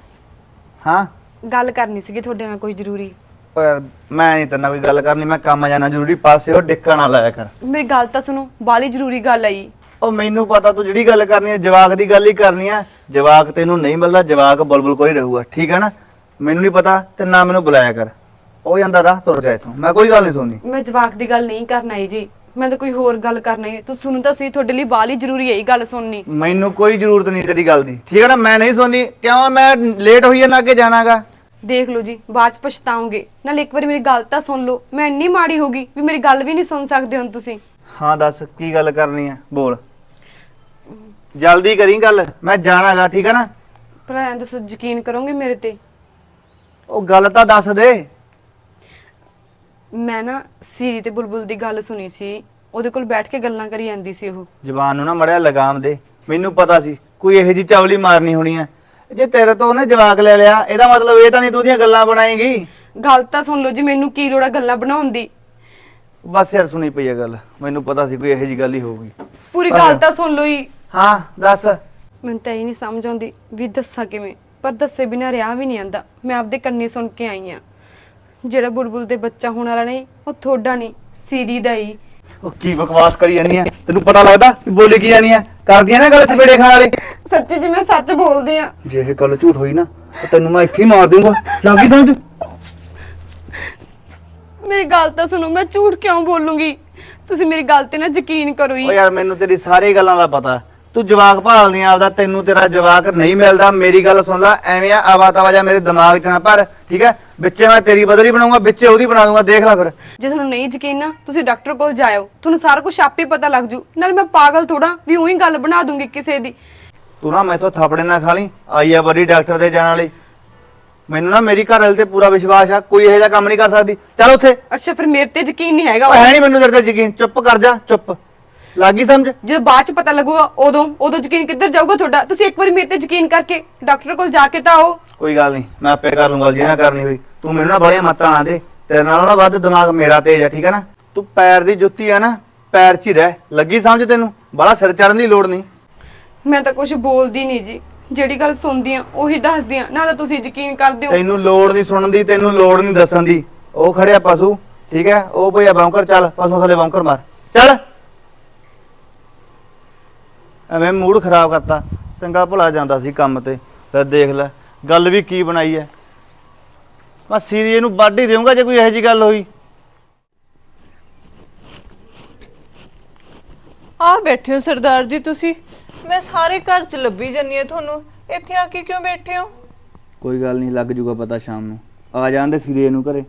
ਹਾਂ? ਗੱਲ ਕਰਨੀ ਸੀਗੀ ਤੁਹਾਡੇ ਨਾਲ ਕੋਈ ਜ਼ਰੂਰੀ। ਓ ਯਾਰ ਮੈਂ ਨਹੀਂ ਤੇਰੇ ਨਾਲ ਕੋਈ ਗੱਲ ਕਰਨੀ ਮੈਂ ਕੰਮ ਜਾਣਾ ਜ਼ਰੂਰੀ ਪਾਸੇ ਉਹ ਡਿੱਕਾ ਨਾ ਲਾਇਆ ਕਰ। ਮੇਰੀ ਗੱਲ ਤਾਂ ਸੁਣੋ ਬਾਲੀ ਜ਼ਰੂਰੀ ਗੱਲ ਆਈ ਉਹ ਮੈਨੂੰ ਪਤਾ ਤੂੰ ਜਿਹੜੀ ਗੱਲ ਕਰਨੀ ਹੈ ਜਵਾਕ ਦੀ ਗੱਲ ਹੀ ਕਰਨੀ ਹੈ ਜਵਾਕ ਤੈਨੂੰ ਨਹੀਂ ਮਿਲਦਾ ਜਵਾਕ ਬੁਲਬੁਲ ਕੋਈ ਰਹੂਗਾ ਠੀਕ ਹੈ ਨਾ? ਮੈਨੂੰ ਨਹੀਂ ਪਤਾ ਤੇ ਨਾ ਮੈਨੂੰ ਬੁਲਾਇਆ ਕਰ। ਉਹ ਜਾਂਦਾ ਰਾਹ ਤੁਰ ਜਾ ਇੱਥੋਂ ਮੈਂ ਕੋਈ ਗੱਲ ਨਹੀਂ ਸੁਣਨੀ। ਮੈਂ ਜਵਾਕ ਦੀ ਗੱਲ ਨਹੀਂ ਕਰਨਾ ਹੈ ਜੀ ਮੈਂ ਤਾਂ ਕੋਈ ਹੋਰ ਗੱਲ ਕਰਨਾ ਹੈ। ਤੁਸੀਂ ਸੁਣੋ ਤਾਂ ਸਹੀ ਤੁਹਾਡੇ ਲਈ ਬਾਲੀ ਜ਼ਰੂਰੀ ਹੈ ਇਹ ਗੱਲ ਸੁਣਨੀ। ਮੈਨੂੰ ਕੋਈ ਜ਼ਰੂਰਤ ਨਹੀਂ ਤੇਰੀ ਗੱਲ ਦੀ ਠੀਕ ਹੈ ਨਾ? ਮੈਂ ਨਹੀਂ ਸੁਣਨੀ ਕਿਉਂ? ਮੈਂ ਲੇਟ ਹੋਈ ਜਾਂਦਾ ਅੱਗੇ ਜਾਣਾਗਾ। ਦੇਖ ਲਓ ਜੀ ਬਾਅਦ ਚ ਪਛਤਾਓਗੇ ਨਾਲ ਇੱਕ ਵਾਰੀ ਮੇਰੀ ਗੱਲ ਤਾਂ ਸੁਣ ਲਓ ਮੈਂ ਇੰਨੀ ਮਾੜੀ ਹੋ ਗਈ ਵੀ ਮੇਰੀ ਗੱਲ ਵੀ ਨਹੀਂ ਸੁਣ ਸਕਦੇ ਹੁਣ ਤੁਸੀਂ। ਹਾਂ ਦੱਸ ਕੀ ਗੱਲ ਕਰਨੀ ਹੈ ਬੋਲ। ਜਲਦੀ ਕਰੀ ਗੱਲ ਮੈਂ ਜਾਣਾਗਾ ਠੀਕ ਹੈ ਨਾ? ਪਰ ਐਂ ਦੱਸੋ ਯਕੀਨ ਕਰੋਗੇ ਮੇਰੇ ਤੇ? ਉਹ ਗੱਲ ਤਾਂ ਦੱਸ ਦੇ। ਮੈਂ ਨਾ ਸੀਰੀ ਤੇ ਬੁਲਬੁਲ ਦੀ ਗੱਲ ਸੁਣੀ ਸੀ ਉਹਦੇ ਕੋਲ ਬੈਠ ਕੇ ਗੱਲਾਂ ਕਰੀ ਜਾਂਦੀ ਸੀ ਉਹ। ਜ਼ਬਾਨ ਨੂੰ ਨਾ ਮੜਿਆ ਲਗਾਮ ਦੇ। ਮੈਨੂੰ ਪਤਾ ਸੀ ਕੋਈ ਇਹੋ ਜੀ ਚਵਲੀ ਮਾਰਨੀ ਹੋਣੀ ਹੈ ਜੇ ਤੇਰੇ ਤੋਂ ਉਹਨੇ ਜਵਾਕ ਲੈ ਲਿਆ ਇਹਦਾ ਮਤਲਬ ਇਹ ਤਾਂ ਨਹੀਂ ਤੂੰ ਉਹਦੀਆਂ ਗੱਲਾਂ ਬਣਾਏਂਗੀ? ਗੱਲ ਤਾਂ ਸੁਣ ਲਓ ਜੀ ਮੈਨੂੰ ਕੀ ਲੋੜ ਗੱਲਾਂ ਬਣਾਉਣ ਦੀ? ਬਸ ਯਾਰ ਸੁਣੀ ਪਈ ਗੱਲ ਮੈਨੂੰ ਪਤਾ ਸੀ ਕੋਈ ਇਹੋ ਜੀ ਗੱਲ ਹੀ ਹੋਊਗੀ। ਪੂਰੀ ਪਰ- ਗੱਲ ਤਾਂ ਸੁਣ ਲਓ ਜੀ। ਹਾਂ ਦੱਸ। ਮੈਨੂੰ ਤਾਂ ਇਹ ਨਹੀਂ ਸਮਝ ਆਉਂਦੀ ਵੀ ਦੱਸਾਂ ਕਿਵੇਂ ਪਰ ਦੱਸੇ ਬਿਨਾਂ ਰਿਹਾ ਵੀ ਨਹੀਂ ਆਂਦਾ ਮੈਂ ਆਪਦੇ ਕੰਨੀ ਸੁਣ ਕੇ ਆਈ ਆ। ਜਿਹੜਾ ਬੁਲਬੁਲ ਦੇ ਬੱਚਾ ਹੋਣ ਵਾਲਾ ਨਹੀਂ ਉਹ ਥੋੜਾ ਨਹੀਂ ਸੀਰੀ ਦਾ ਹੀ। ਉਹ ਕੀ ਬਕਵਾਸ ਕਰੀ ਜਾਨੀ ਹੈ ਤੈਨੂੰ ਪਤਾ ਲੱਗਦਾ ਵੀ ਬੋਲੀ ਕੀ ਜਾਨੀ ਹੈ ਕਰਦੀਆਂ ਨਾ ਗੱਲ ਚਪੇੜੇ ਖਾਣ ਵਾਲੇ? ਸੱਚ ਜੀ ਮੈਂ ਸੱਚ ਬੋਲਦੀ ਆ। ਜੇ ਇਹ ਗੱਲ ਝੂਠ ਹੋਈ ਨਾ ਤਾਂ ਤੈਨੂੰ ਮੈਂ ਇੱਥੇ ਹੀ ਮਾਰ ਦੂੰਗਾ। ਲੱਗੀ ਸਮਝ? ਮੇਰੀ ਗੱਲ ਤਾਂ ਸੁਣੋ ਮੈਂ ਝੂਠ ਕਿਉਂ ਬੋਲੂੰਗੀ? ਤੁਸੀਂ ਮੇਰੀ ਗੱਲ ਤੇ ਨਾ ਯਕੀਨ ਕਰੋ ਓ ਯਾਰ ਮੈਨੂੰ ਤੇਰੀ ਸਾਰੀ ਗੱਲਾਂ ਦਾ ਪਤਾ। ਤੂੰ ਜਵਾਕ ਭਾਲਦੀ ਆਂ ਆਪਦਾ ਤੈਨੂੰ ਤੇਰਾ ਜਵਾਕ ਨਹੀਂ ਮਿਲਦਾ। ਮੇਰੀ ਗੱਲ ਸੁਣ ਲੈ ਐਵੇਂ ਆ ਆਵਾ ਤਵਾ ਮੇਰੇ ਦਿਮਾਗ 'ਚ ਨਾ ਭਰ ਠੀਕ ਹੈ ਵਿੱਚੇ ਮੈਂ ਤੇਰੀ ਬਦਲੀ ਬਣਾਉਂਗਾ ਵਿੱਚੇ ਉਹਦੀ ਬਣਾ ਦੂੰਗਾ ਦੇਖ ਲੈ ਫਿਰ। ਜੇ ਤੁਹਾਨੂੰ ਨਹੀਂ ਯਕੀਨ ਨਾ ਤੁਸੀਂ ਡਾਕਟਰ ਕੋਲ ਜਾਇਓ। ਤੁਹਾਨੂੰ ਸਾਰਾ ਕੁਝ ਆਪੇ ਪਤਾ ਲੱਗ ਜੂ। ਨਾਲ ਮੈਂ ਪਾਗਲ ਥੋੜਾ ਵੀ ਉਹੀ ਗੱਲ ਬਣਾ ਦੂੰਗੀ ਕਿਸੇ ਦੀ। ਤੂੰ ਨਾ ਮੈਥੋਂ ਥਾਪੜੇ ਨਾ ਖਾ ਲਈ ਆਈ ਆ ਬੜੀ ਡਾਕਟਰ ਦੇ ਜਾਣ ਵਾਲੀ। ਮੈਨੂੰ ਨਾ ਮੇਰੀ ਘਰ ਵਾਲੇ ਤੇ ਪੂਰਾ ਵਿਸ਼ਵਾਸ ਆ ਕੋਈ ਇਹੋ ਜਿਹਾ ਕੰਮ ਨਹੀਂ ਕਰ ਸਕਦੀ। ਚੱਲ ਉੱਥੇ। ਅੱਛਾ ਫਿਰ ਮੇਰੇ ਤੇ ਯਕੀਨ ਨਹੀਂ ਹੈਗਾ। ਹੈ ਨਹੀਂ ਮੈਨੂੰ ਤੇਰੇ ਤੇ ਯਕੀਨ। ਚੁੱਪ ਕਰ ਜਾ ਚੁੱਪ। ਲੱਗੀ ਸਮਝ? ਜਦੋਂ ਬਾਅਦ ਚ ਪਤਾ ਲੱਗੂਗਾ ਉਦੋਂ ਉਦੋਂ ਯਕੀਨ ਕਿੱਧਰ ਜਾਊਗਾ ਤੁਹਾਡਾ? ਤੁਸੀਂ ਇੱਕ ਵਾਰੀ ਮੇਰੇ ਤੇ ਯਕੀਨ ਕਰਕੇ ਡਾਕਟਰ ਕੋਲ ਜਾ ਕੇ ਤਾਂ ਆਓ। ਕੋਈ ਗੱਲ ਨਹੀਂ ਮੈਂ ਆਪੇ ਕਰ ਲੂੰਗਾ ਜੇ ਨਾ ਕਰਨੀ ਹੋਈ। ਤੂੰ ਮੈਨੂੰ ਨਾ ਬੜੀਆਂ ਮੱਤਾਂ ਨਾ ਦੇ ਤੇਰੇ ਨਾਲੋਂ ਨਾ ਵੱਧ ਦਿਮਾਗ ਮੇਰਾ ਤੇਜ਼ ਆ ਠੀਕ ਹੈ ਨਾ? ਤੂੰ ਪੈਰ ਦੀ ਜੁੱਤੀ ਆ ਨਾ ਪੈਰ 'ਚ ਹੀ ਰਹਿ। ਲੱਗੀ ਸਮਝ ਤੈਨੂੰ? ਬੜਾ ਸਿਰ ਚੜਨ ਦੀ ਲੋੜ ਨਹੀਂ। ਮੈਂ ਤਾਂ ਕੁਝ ਬੋਲਦੀ ਨਹੀਂ ਜੀ। ਜਿਹੜੀ ਗੱਲ ਸੁਣਦੀ ਆ ਉਹੀ ਦੱਸਦੀ ਆ। ਨਾ ਤਾਂ ਤੁਸੀਂ ਯਕੀਨ ਕਰਦੇ ਹੋ। ਤੈਨੂੰ ਲੋੜ ਨਹੀਂ ਸੁਣਨ ਦੀ ਤੈਨੂੰ ਲੋੜ ਨਹੀਂ ਦੱਸਣ ਦੀ। ਉਹ ਖੜਿਆ ਪਸ਼ੂ ਠੀਕ ਹੈ ਉਹ ਭਈਆ ਬੌਂਕਰ ਚੱਲ ਪਸ਼ੂ ਥੱਲੇ ਬੌਂਕਰ ਮਾਰ। ਚੱਲ! ਐਵੇਂ ਮੂਡ ਖਰਾਬ ਕਰਤਾ। ਚੰਗਾ ਭਲਾ ਜਾਂਦਾ ਸੀ ਕੰਮ ਤੇ। ਤੇ ਦੇਖ ਲੈ ਗੱਲ ਵੀ ਕੀ ਬਣਾਈ ਐ। ਮੈਂ ਸੀਰੀ ਇਹਨੂੰ ਵੱਢ ਹੀ ਦੇਵਾਂਗਾ ਜੇ ਕੋਈ ਇਹੋ ਜੀ ਗੱਲ ਹੋਈ। ਆ ਬੈਠੇ ਹੋ ਸਰਦਾਰ ਜੀ ਤੁਸੀਂ। ਮੈਂ ਸਾਰੇ ਘਰ ਚ ਲੱਭੀ ਜੰਨੀ ਆ ਤੁਹਾਨੂੰ। ਇੱਥੇ ਆ ਕੇ ਕਿਉਂ ਬੈਠੇ ਹੋ? ਕੋਈ ਗੱਲ ਨਹੀਂ ਲੱਗ ਜੂਗਾ ਪਤਾ ਸ਼ਾਮ ਨੂੰ। ਆ ਜਾਂਦੇ ਸੀਰੀਏ ਨੂੰ ਘਰੇ।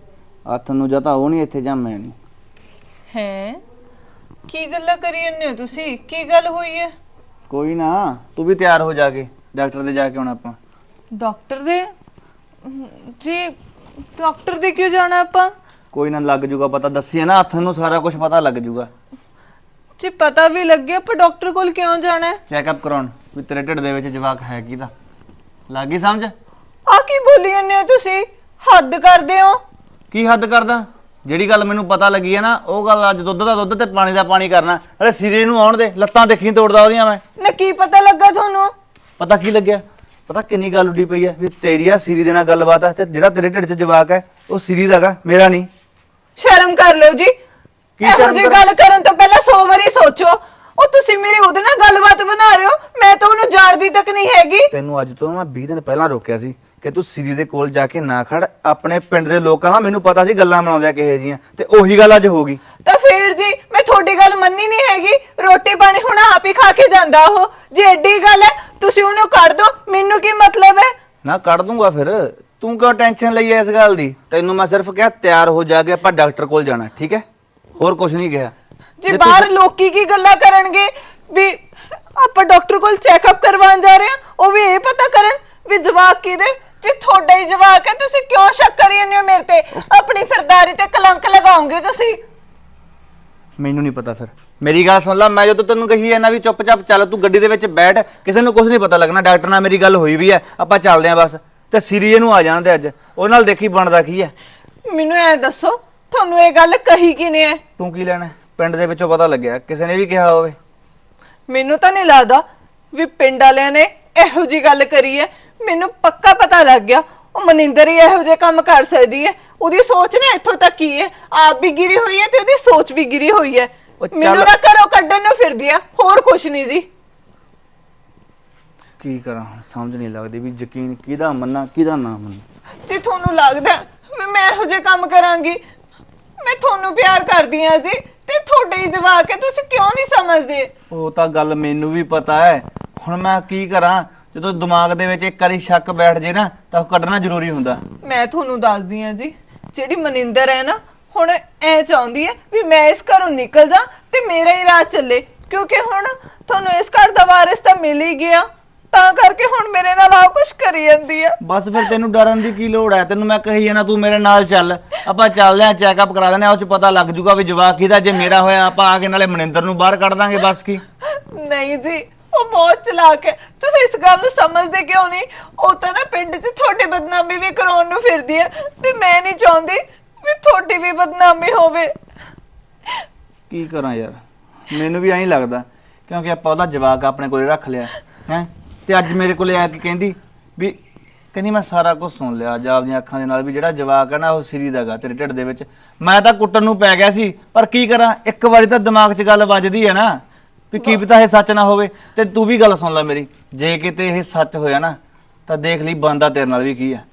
ਹੱਥ ਨੂੰ ਜਾਂ ਤਾਂ ਉਹ ਨਹੀਂ ਇੱਥੇ ਜਾਂ ਮੈਂ ਨਹੀਂ। ਹੈ? ਕੀ ਗੱਲਾਂ ਕਰੀ ਜੰਨੇ ਹੋ ਤੁਸੀਂ? ਕੀ ਗੱਲ ਹੋਈ ਹੈ? ਕੋਈ ਨਾ ਤੂੰ ਵੀ ਤਿਆਰ ਹੋ ਜਾ ਕੇ। ਡਾਕਟਰ ਦੇ ਜਾ ਕੇ ਆਉਣਾ ਆਪਾਂ। ਡਾਕਟਰ ਦੇ? ਜੀ ਡਾਕਟਰ ਦੇ ਕਿਉਂ ਜਾਣਾ ਆਪਾਂ? ਕੋਈ ਨਾ ਲੱਗ ਜੂਗਾ ਪਤਾ ਦੱਸੀਏ ਨਾ ਹੱਥ ਨੂੰ ਸਾਰਾ ਕੁਝ ਪਤਾ ਲੱਗ ਜੂਗਾ। ਜੀ ਪਤਾ ਵੀ ਲੱਗਿਆ ਪਰ ਡਾਕਟਰ ਕੋਲ ਕਿਉਂ ਜਾਣਾ? ਹੈ ਚੈੱਕਅਪ ਕਰਾਉਣ ਵੀ ਤੇਰੇ ਢਿੱਡ ਦੇ ਵਿੱਚ ਜਵਾਕ ਹੈ ਕਿਹਦਾ ਲੱਗ ਗਈ ਸਮਝ? ਆ ਕੀ ਬੋਲੀ ਜਾਂਦੇ ਹੋ ਤੁਸੀਂ? ਹੱਦ ਕਰਦੇ ਹੋ? ਕੀ ਹੱਦ ਕਰਦਾ? ਜਿਹੜੀ ਗੱਲ ਮੈਨੂੰ ਪਤਾ ਲੱਗੀ ਹੈ ਨਾ ਉਹ ਗੱਲ ਅੱਜ ਦੁੱਧ ਦਾ ਦੁੱਧ ਤੇ ਪਾਣੀ ਦਾ ਪਾਣੀ ਕਰਨਾ। ਨਾਲੇ ਸਿਰੇ ਨੂੰ ਆਉਣ ਦੇ ਲੱਤਾਂ ਦੇਖੀ ਤੋੜਦਾ ਉਹਦੀਆਂ ਮੈਂ। ਨਾ ਕੀ ਪਤਾ ਲੱਗਾ ਤੁਹਾਨੂੰ? ਪਤਾ ਕੀ ਲੱਗਿਆ? ਪਤਾ ਕਿੰਨੀ ਗੱਲ ਉੱਡੀ ਪਈ ਹੈ? ਵੀ ਤੇਰੀ ਆ ਸਿਰੀ ਦੇ ਨਾਲ ਗੱਲਬਾਤ ਹੈ ਤੇ ਜਿਹੜਾ ਤੇਰੇ ਢਿੱਡ 'ਚ ਜਵਾਕ ਹੈ ਉਹ ਸਿਰੀ ਦਾਗਾ ਮੇਰਾ ਨਹੀਂ। ਸ਼ਰਮ ਕਰ ਲਓ ਜੀ। ਇਹੋ ਸ਼ਰਮ ਕਰਾਂ? ਗੱਲ ਕਰਨ ਤੋਂ ਪਹਿਲਾਂ 100 ਵਾਰੀ ਸੋਚੋ। ਉਹ ਤੁਸੀਂ ਮੇਰੀ ਉਹਦੇ ਨਾਲ ਗੱਲਬਾਤ ਬਣਾ ਰਹੇ ਹੋ? ਮੈਂ ਤਾਂ ਉਹਨੂੰ ਜਾਣਦੀ ਤੱਕ ਨਹੀਂ ਹੈਗੀ। ਤੈਨੂੰ ਅੱਜ ਤੋਂ ਮੈਂ 20 ਦਿਨ ਪਹਿਲਾਂ ਰੋਕਿਆ ਸੀ। ਕਿ ਤੂੰ ਸਿਰੀ ਦੇ ਕੋਲ ਜਾ ਕੇ ਨਾ ਖੜ। ਆਪਣੇ ਪਿੰਡ ਦੇ ਲੋਕਾਂ ਦਾ ਮੈਨੂੰ ਪਤਾ ਸੀ ਗੱਲਾਂ ਬਣਾਉਂਦੇ ਆ ਕਿਹੇ ਜੀਆਂ ਤੇ ਉਹੀ ਗੱਲ ਅੱਜ ਹੋ ਗਈ। ਤਾਂ ਫੇਰ ਜੀ ਮੈਂ ਤੁਹਾਡੀ ਗੱਲ ਮੰਨੀ ਨਹੀਂ ਹੈਗੀ। ਰੋਟੀ ਪਾਣੀ ਹੁਣ ਆਪ ਹੀ ਖਾ ਕੇ ਜਾਂਦਾ ਉਹ। ਜੇ ਐਡੀ ਗੱਲ ਹੈ ਤੁਸੀਂ ਉਹਨੂੰ ਕੱਢ ਦਿਓ ਮੈਨੂੰ ਕੀ ਮਤਲਬ ਹੈ? ਨਾ ਕੱਢ ਦੂੰਗਾ ਫਿਰ। ਤੂੰ ਕਿਉਂ ਟੈਨਸ਼ਨ ਲਈ ਐ ਇਸ ਗੱਲ ਦੀ? ਤੈਨੂੰ ਮੈਂ ਸਿਰਫ ਕਿਹਾ ਤਿਆਰ ਹੋ ਜਾ ਕੇ ਆਪਾਂ ਡਾਕਟਰ ਕੋਲ ਜਾਣਾ ਠੀਕ ਹੈ? ਹੋਰ ਕੁਝ ਨਹੀਂ ਕਿਹਾ। ਜੇ ਬਾਹਰ ਲੋਕੀ ਕੀ ਗੱਲਾਂ ਕਰਨਗੇ? ਵੀ ਆਪਾਂ ਡਾਕਟਰ ਕੋਲ ਚੈੱਕਅਪ ਕਰਵਾਉਣ ਜਾ ਰਹੇ ਹਾਂ ਉਹ ਵੀ ਇਹ ਪਤਾ ਕਰਨ ਵੀ ਜਵਾਕ ਕਿਹਦੇ ਜੇ ਤੁਹਾਡਾ ਹੀ ਜਵਾਕ ਹੈ ਤੁਸੀਂ ਕਿਉਂ ਸ਼ੱਕ ਕਰੀ ਜਾਂਦੇ ਹੋ ਮੇਰੇ ਤੇ? ਆਪਣੀ ਸਰਦਾਰੀ ਤੇ ਕਲੰਕ ਲਗਾਓਗੇ ਤੁਸੀਂ। ਮੈਨੂੰ ਨਹੀਂ ਪਤਾ ਫਿਰ। ਮੇਰੀ ਗੱਲ ਸੁਣ ਲੈ ਮੈਂ ਜਦੋਂ ਤੈਨੂੰ ਕਹੀ ਐ ਨਾ ਵੀ ਚੁੱਪਚਾਪ ਚੱਲ ਤੂੰ ਗੱਡੀ ਦੇ ਵਿੱਚ ਬੈਠ ਕਿਸੇ ਨੂੰ ਕੁਝ ਨਹੀਂ ਪਤਾ ਲੱਗਣਾ। ਡਾਕਟਰ ਨਾਲ ਮੇਰੀ ਗੱਲ ਹੋਈ ਵੀ ਐ ਆਪਾਂ ਚੱਲਦੇ ਆਂ ਬਸ। ਤੇ ਸਿਰੀਏ ਨੂੰ ਆ ਜਾਣ ਦੇ ਅੱਜ। ਉਹ ਨਾਲ ਦੇਖੀ ਬਣਦਾ ਕੀ ਐ ਮੈਨੂੰ ਐ ਦੱਸੋ ਤੁਹਾਨੂੰ ਇਹ ਗੱਲ ਕਹੀ ਕਿਨੇ ਹੈ? ਤੂੰ ਕੀ ਲੈਣਾ? ਪਿੰਡ ਦੇ ਵਿੱਚੋਂ ਪਤਾ ਲੱਗਿਆ। ਕਿਸੇ ਨੇ ਵੀ ਕਿਹਾ ਹੋਵੇ। ਮੈਨੂੰ ਤਾਂ ਨਹੀਂ ਲੱਗਦਾ ਵੀ ਪਿੰਡ ਵਾਲਿਆਂ ਨੇ ਇਹੋ ਜੀ ਗੱਲ ਕਰੀ ਹੈ। ਮੈਨੂੰ ਪੱਕਾ ਪਤਾ ਲੱਗ ਗਿਆ। ਉਹ ਮਨਿੰਦਰ ਹੀ ਇਹੋ ਜਿਹੇ ਕੰਮ ਕਰ ਸਕਦੀ ਹੈ। ਉਹਦੀ ਸੋਚ ਨਾ ਇੱਥੋਂ ਤੱਕ ਹੀ ਹੈ। ਆਪ ਵੀ ਗਿਰੀ ਹੋਈ ਹੈ ਤੇ ਉਹਦੀ ਸੋਚ ਵੀ ਗਿਰੀ ਹੋਈ ਹੈ। ਉਹ ਚੱਲ- ਮੈਨੂੰ ਨਾ ਘਰੋਂ ਕੱਢਣ ਨੂੰ ਫਿਰਦੀ ਹੈ ਹੋਰ ਕੁਛ ਨਹੀਂ ਜੀ। ਕੀ ਕਰਾਂ ਹੁਣ? ਸਮਝ ਨਹੀਂ ਲੱਗਦੀ ਵੀ ਯਕੀਨ ਕਿਹਦਾ ਮੰਨਾਂ ਕਿਹਦਾ ਨਾ ਮੰਨਾਂ। ਜੇ ਤੁਹਾਨੂੰ ਲੱਗਦਾ ਹੈ ਵੀ ਮੈਂ ਇਹੋ ਜਿਹੇ ਕੰਮ ਕਰਾਂਗੀ ਮੈਂ ਤੁਹਾਨੂੰ ਪਿਆਰ ਕਰਦੀ ਹਾਂ ਜੀ। ਤੇ ਤੁਹਾਡੇ ਹੀ ਜਵਾਕ ਹੈ ਤੁਸੀਂ ਕਿਉਂ ਨਹੀਂ ਸਮਝਦੇ? ਉਹ ਤਾਂ ਗੱਲ ਮੈਨੂੰ ਵੀ ਪਤਾ ਹੈ। ਹੁਣ ਮੈਂ ਕੀ ਕਰਾਂ? ਜਦੋਂ ਦਿਮਾਗ ਦੇ ਵਿੱਚ ਇੱਕ ਵਾਰੀ ਸ਼ੱਕ ਬੈਠ ਜੇ ਨਾ ਤਾਂ ਉਹ ਕੱਢਣਾ ਜ਼ਰੂਰੀ ਹੁੰਦਾ। ਮੈਂ ਤੁਹਾਨੂੰ ਦੱਸਦੀ ਹਾਂ ਜੀ ਜਿਹੜੀ ਮਨਿੰਦਰ ਹੈ ਨਾ ਹੁਣ ਐ ਚਾਹੁੰਦੀ ਹੈ ਵੀ ਮੈਂ ਇਸ ਘਰੋਂ ਨਿਕਲ ਜਾ ਤੇ ਮੇਰਾ ਹੀ ਰਾਹ ਚੱਲੇ ਕਿਉਂਕਿ ਹੁਣ ਤੁਹਾਨੂੰ ਇਸ ਘਰ ਦਾ ਵਾਰਿਸ ਤਾਂ ਮਿਲ ਹੀ ਗਿਆ। ਤਾਂ ਕਰਕੇ ਹੁਣ ਮੇਰੇ ਨਾਲ ਆ ਕੁਝ ਕਰੀ ਜਾਂਦੀ ਆ। ਬਸ ਫਿਰ ਤੈਨੂੰ ਡਰਨ ਦੀ ਕੀ ਲੋੜ ਹੈ? ਤੈਨੂੰ ਮੈਂ ਕਹੀ ਜਾਣਾ ਤੂੰ ਮੇਰੇ ਨਾਲ ਚੱਲ। ਆਪਾਂ ਚੱਲਦੇ ਆਂ ਚੈੱਕਅਪ ਕਰਾ ਦਿੰਦੇ ਆਂ ਉਹ ਚ ਪਤਾ ਲੱਗ ਜੂਗਾ ਵੀ ਜਵਾਕ ਕਿਹਦਾ ਜੇ ਮੇਰਾ ਹੋਇਆ ਆਪਾਂ ਆ ਕੇ ਨਾਲੇ ਮਨਿੰਦਰ ਨੂੰ ਬਾਹਰ ਕੱਢ ਦਾਂਗੇ ਬਸ ਕੀ। ਨਹੀਂ ਜੀ ਉਹ ਬਹੁਤ ਚਲਾਕ ਹੈ। ਤੁਸੀਂ ਇਸ ਗੱਲ ਨੂੰ ਸਮਝਦੇ ਕਿਉਂ ਨਹੀਂ? ਉਹ ਤਾਂ ਨਾ ਪਿੰਡ 'ਚ ਤੁਹਾਡੀ ਬਦਨਾਮੀ ਵੀ ਕਰਾਉਣ ਨੂੰ ਫਿਰਦੀ ਹੈ ਤੇ ਮੈਂ ਨਹੀਂ ਚਾਹੁੰਦੀ ਵੀ ਤੁਹਾਡੀ ਵੀ ਬਦਨਾਮੀ ਹੋਵੇ। ਕੀ ਕਰਾਂ ਯਾਰ? ਮੈਨੂੰ ਵੀ ਐਂ ਲੱਗਦਾ, ਕਿਉਂਕਿ ਆਪਾਂ ਉਹਦਾ ਜਵਾਕ ਆਪਣੇ ਕੋਲੇ ਰੱਖ ਲਿਆ, ਹੈ? ਤੇ ਅੱਜ ਮੇਰੇ ਕੋਲੇ ਆ ਕੇ ਕਹਿੰਦੀ ਵੀ, ਕਹਿੰਦੀ ਮੈਂ ਸਾਰਾ ਕੁਝ ਸੁਣ ਲਿਆ, ਅੱਜ ਆਪਦੀਆਂ ਅੱਖਾਂ ਦੇ ਨਾਲ ਵੀ ਜਿਹੜਾ ਜਵਾਕ ਹੈ ਨਾ, ਉਹ ਸਿਰੀ ਦਾਗਾ ਤੇਰੇ ਢਿੱਡ ਦੇ ਵਿੱਚ। ਮੈਂ ਤਾਂ ਕੁੱਟਣ ਨੂੰ ਪੈ ਗਿਆ ਸੀ, ਪਰ ਕੀ ਕਰਾਂ? ਇੱਕ ਵਾਰੀ ਤਾਂ ਦਿਮਾਗ 'ਚ ਗੱਲ ਵੱਜਦੀ ਹੈ ਨਾ। ਵੀ ਕੀ ਪਤਾ ਇਹ ਸੱਚ ਨਾ ਹੋਵੇ। ਤੇ ਤੂੰ ਵੀ ਗੱਲ ਸੁਣ ਲੈ ਮੇਰੀ। ਜੇ ਕਿਤੇ ਇਹ ਸੱਚ ਹੋਇਆ ਨਾ ਤਾਂ ਦੇਖ ਲਈ ਬੰਦਾ ਤੇਰੇ ਨਾਲ ਵੀ ਕੀ ਹੈ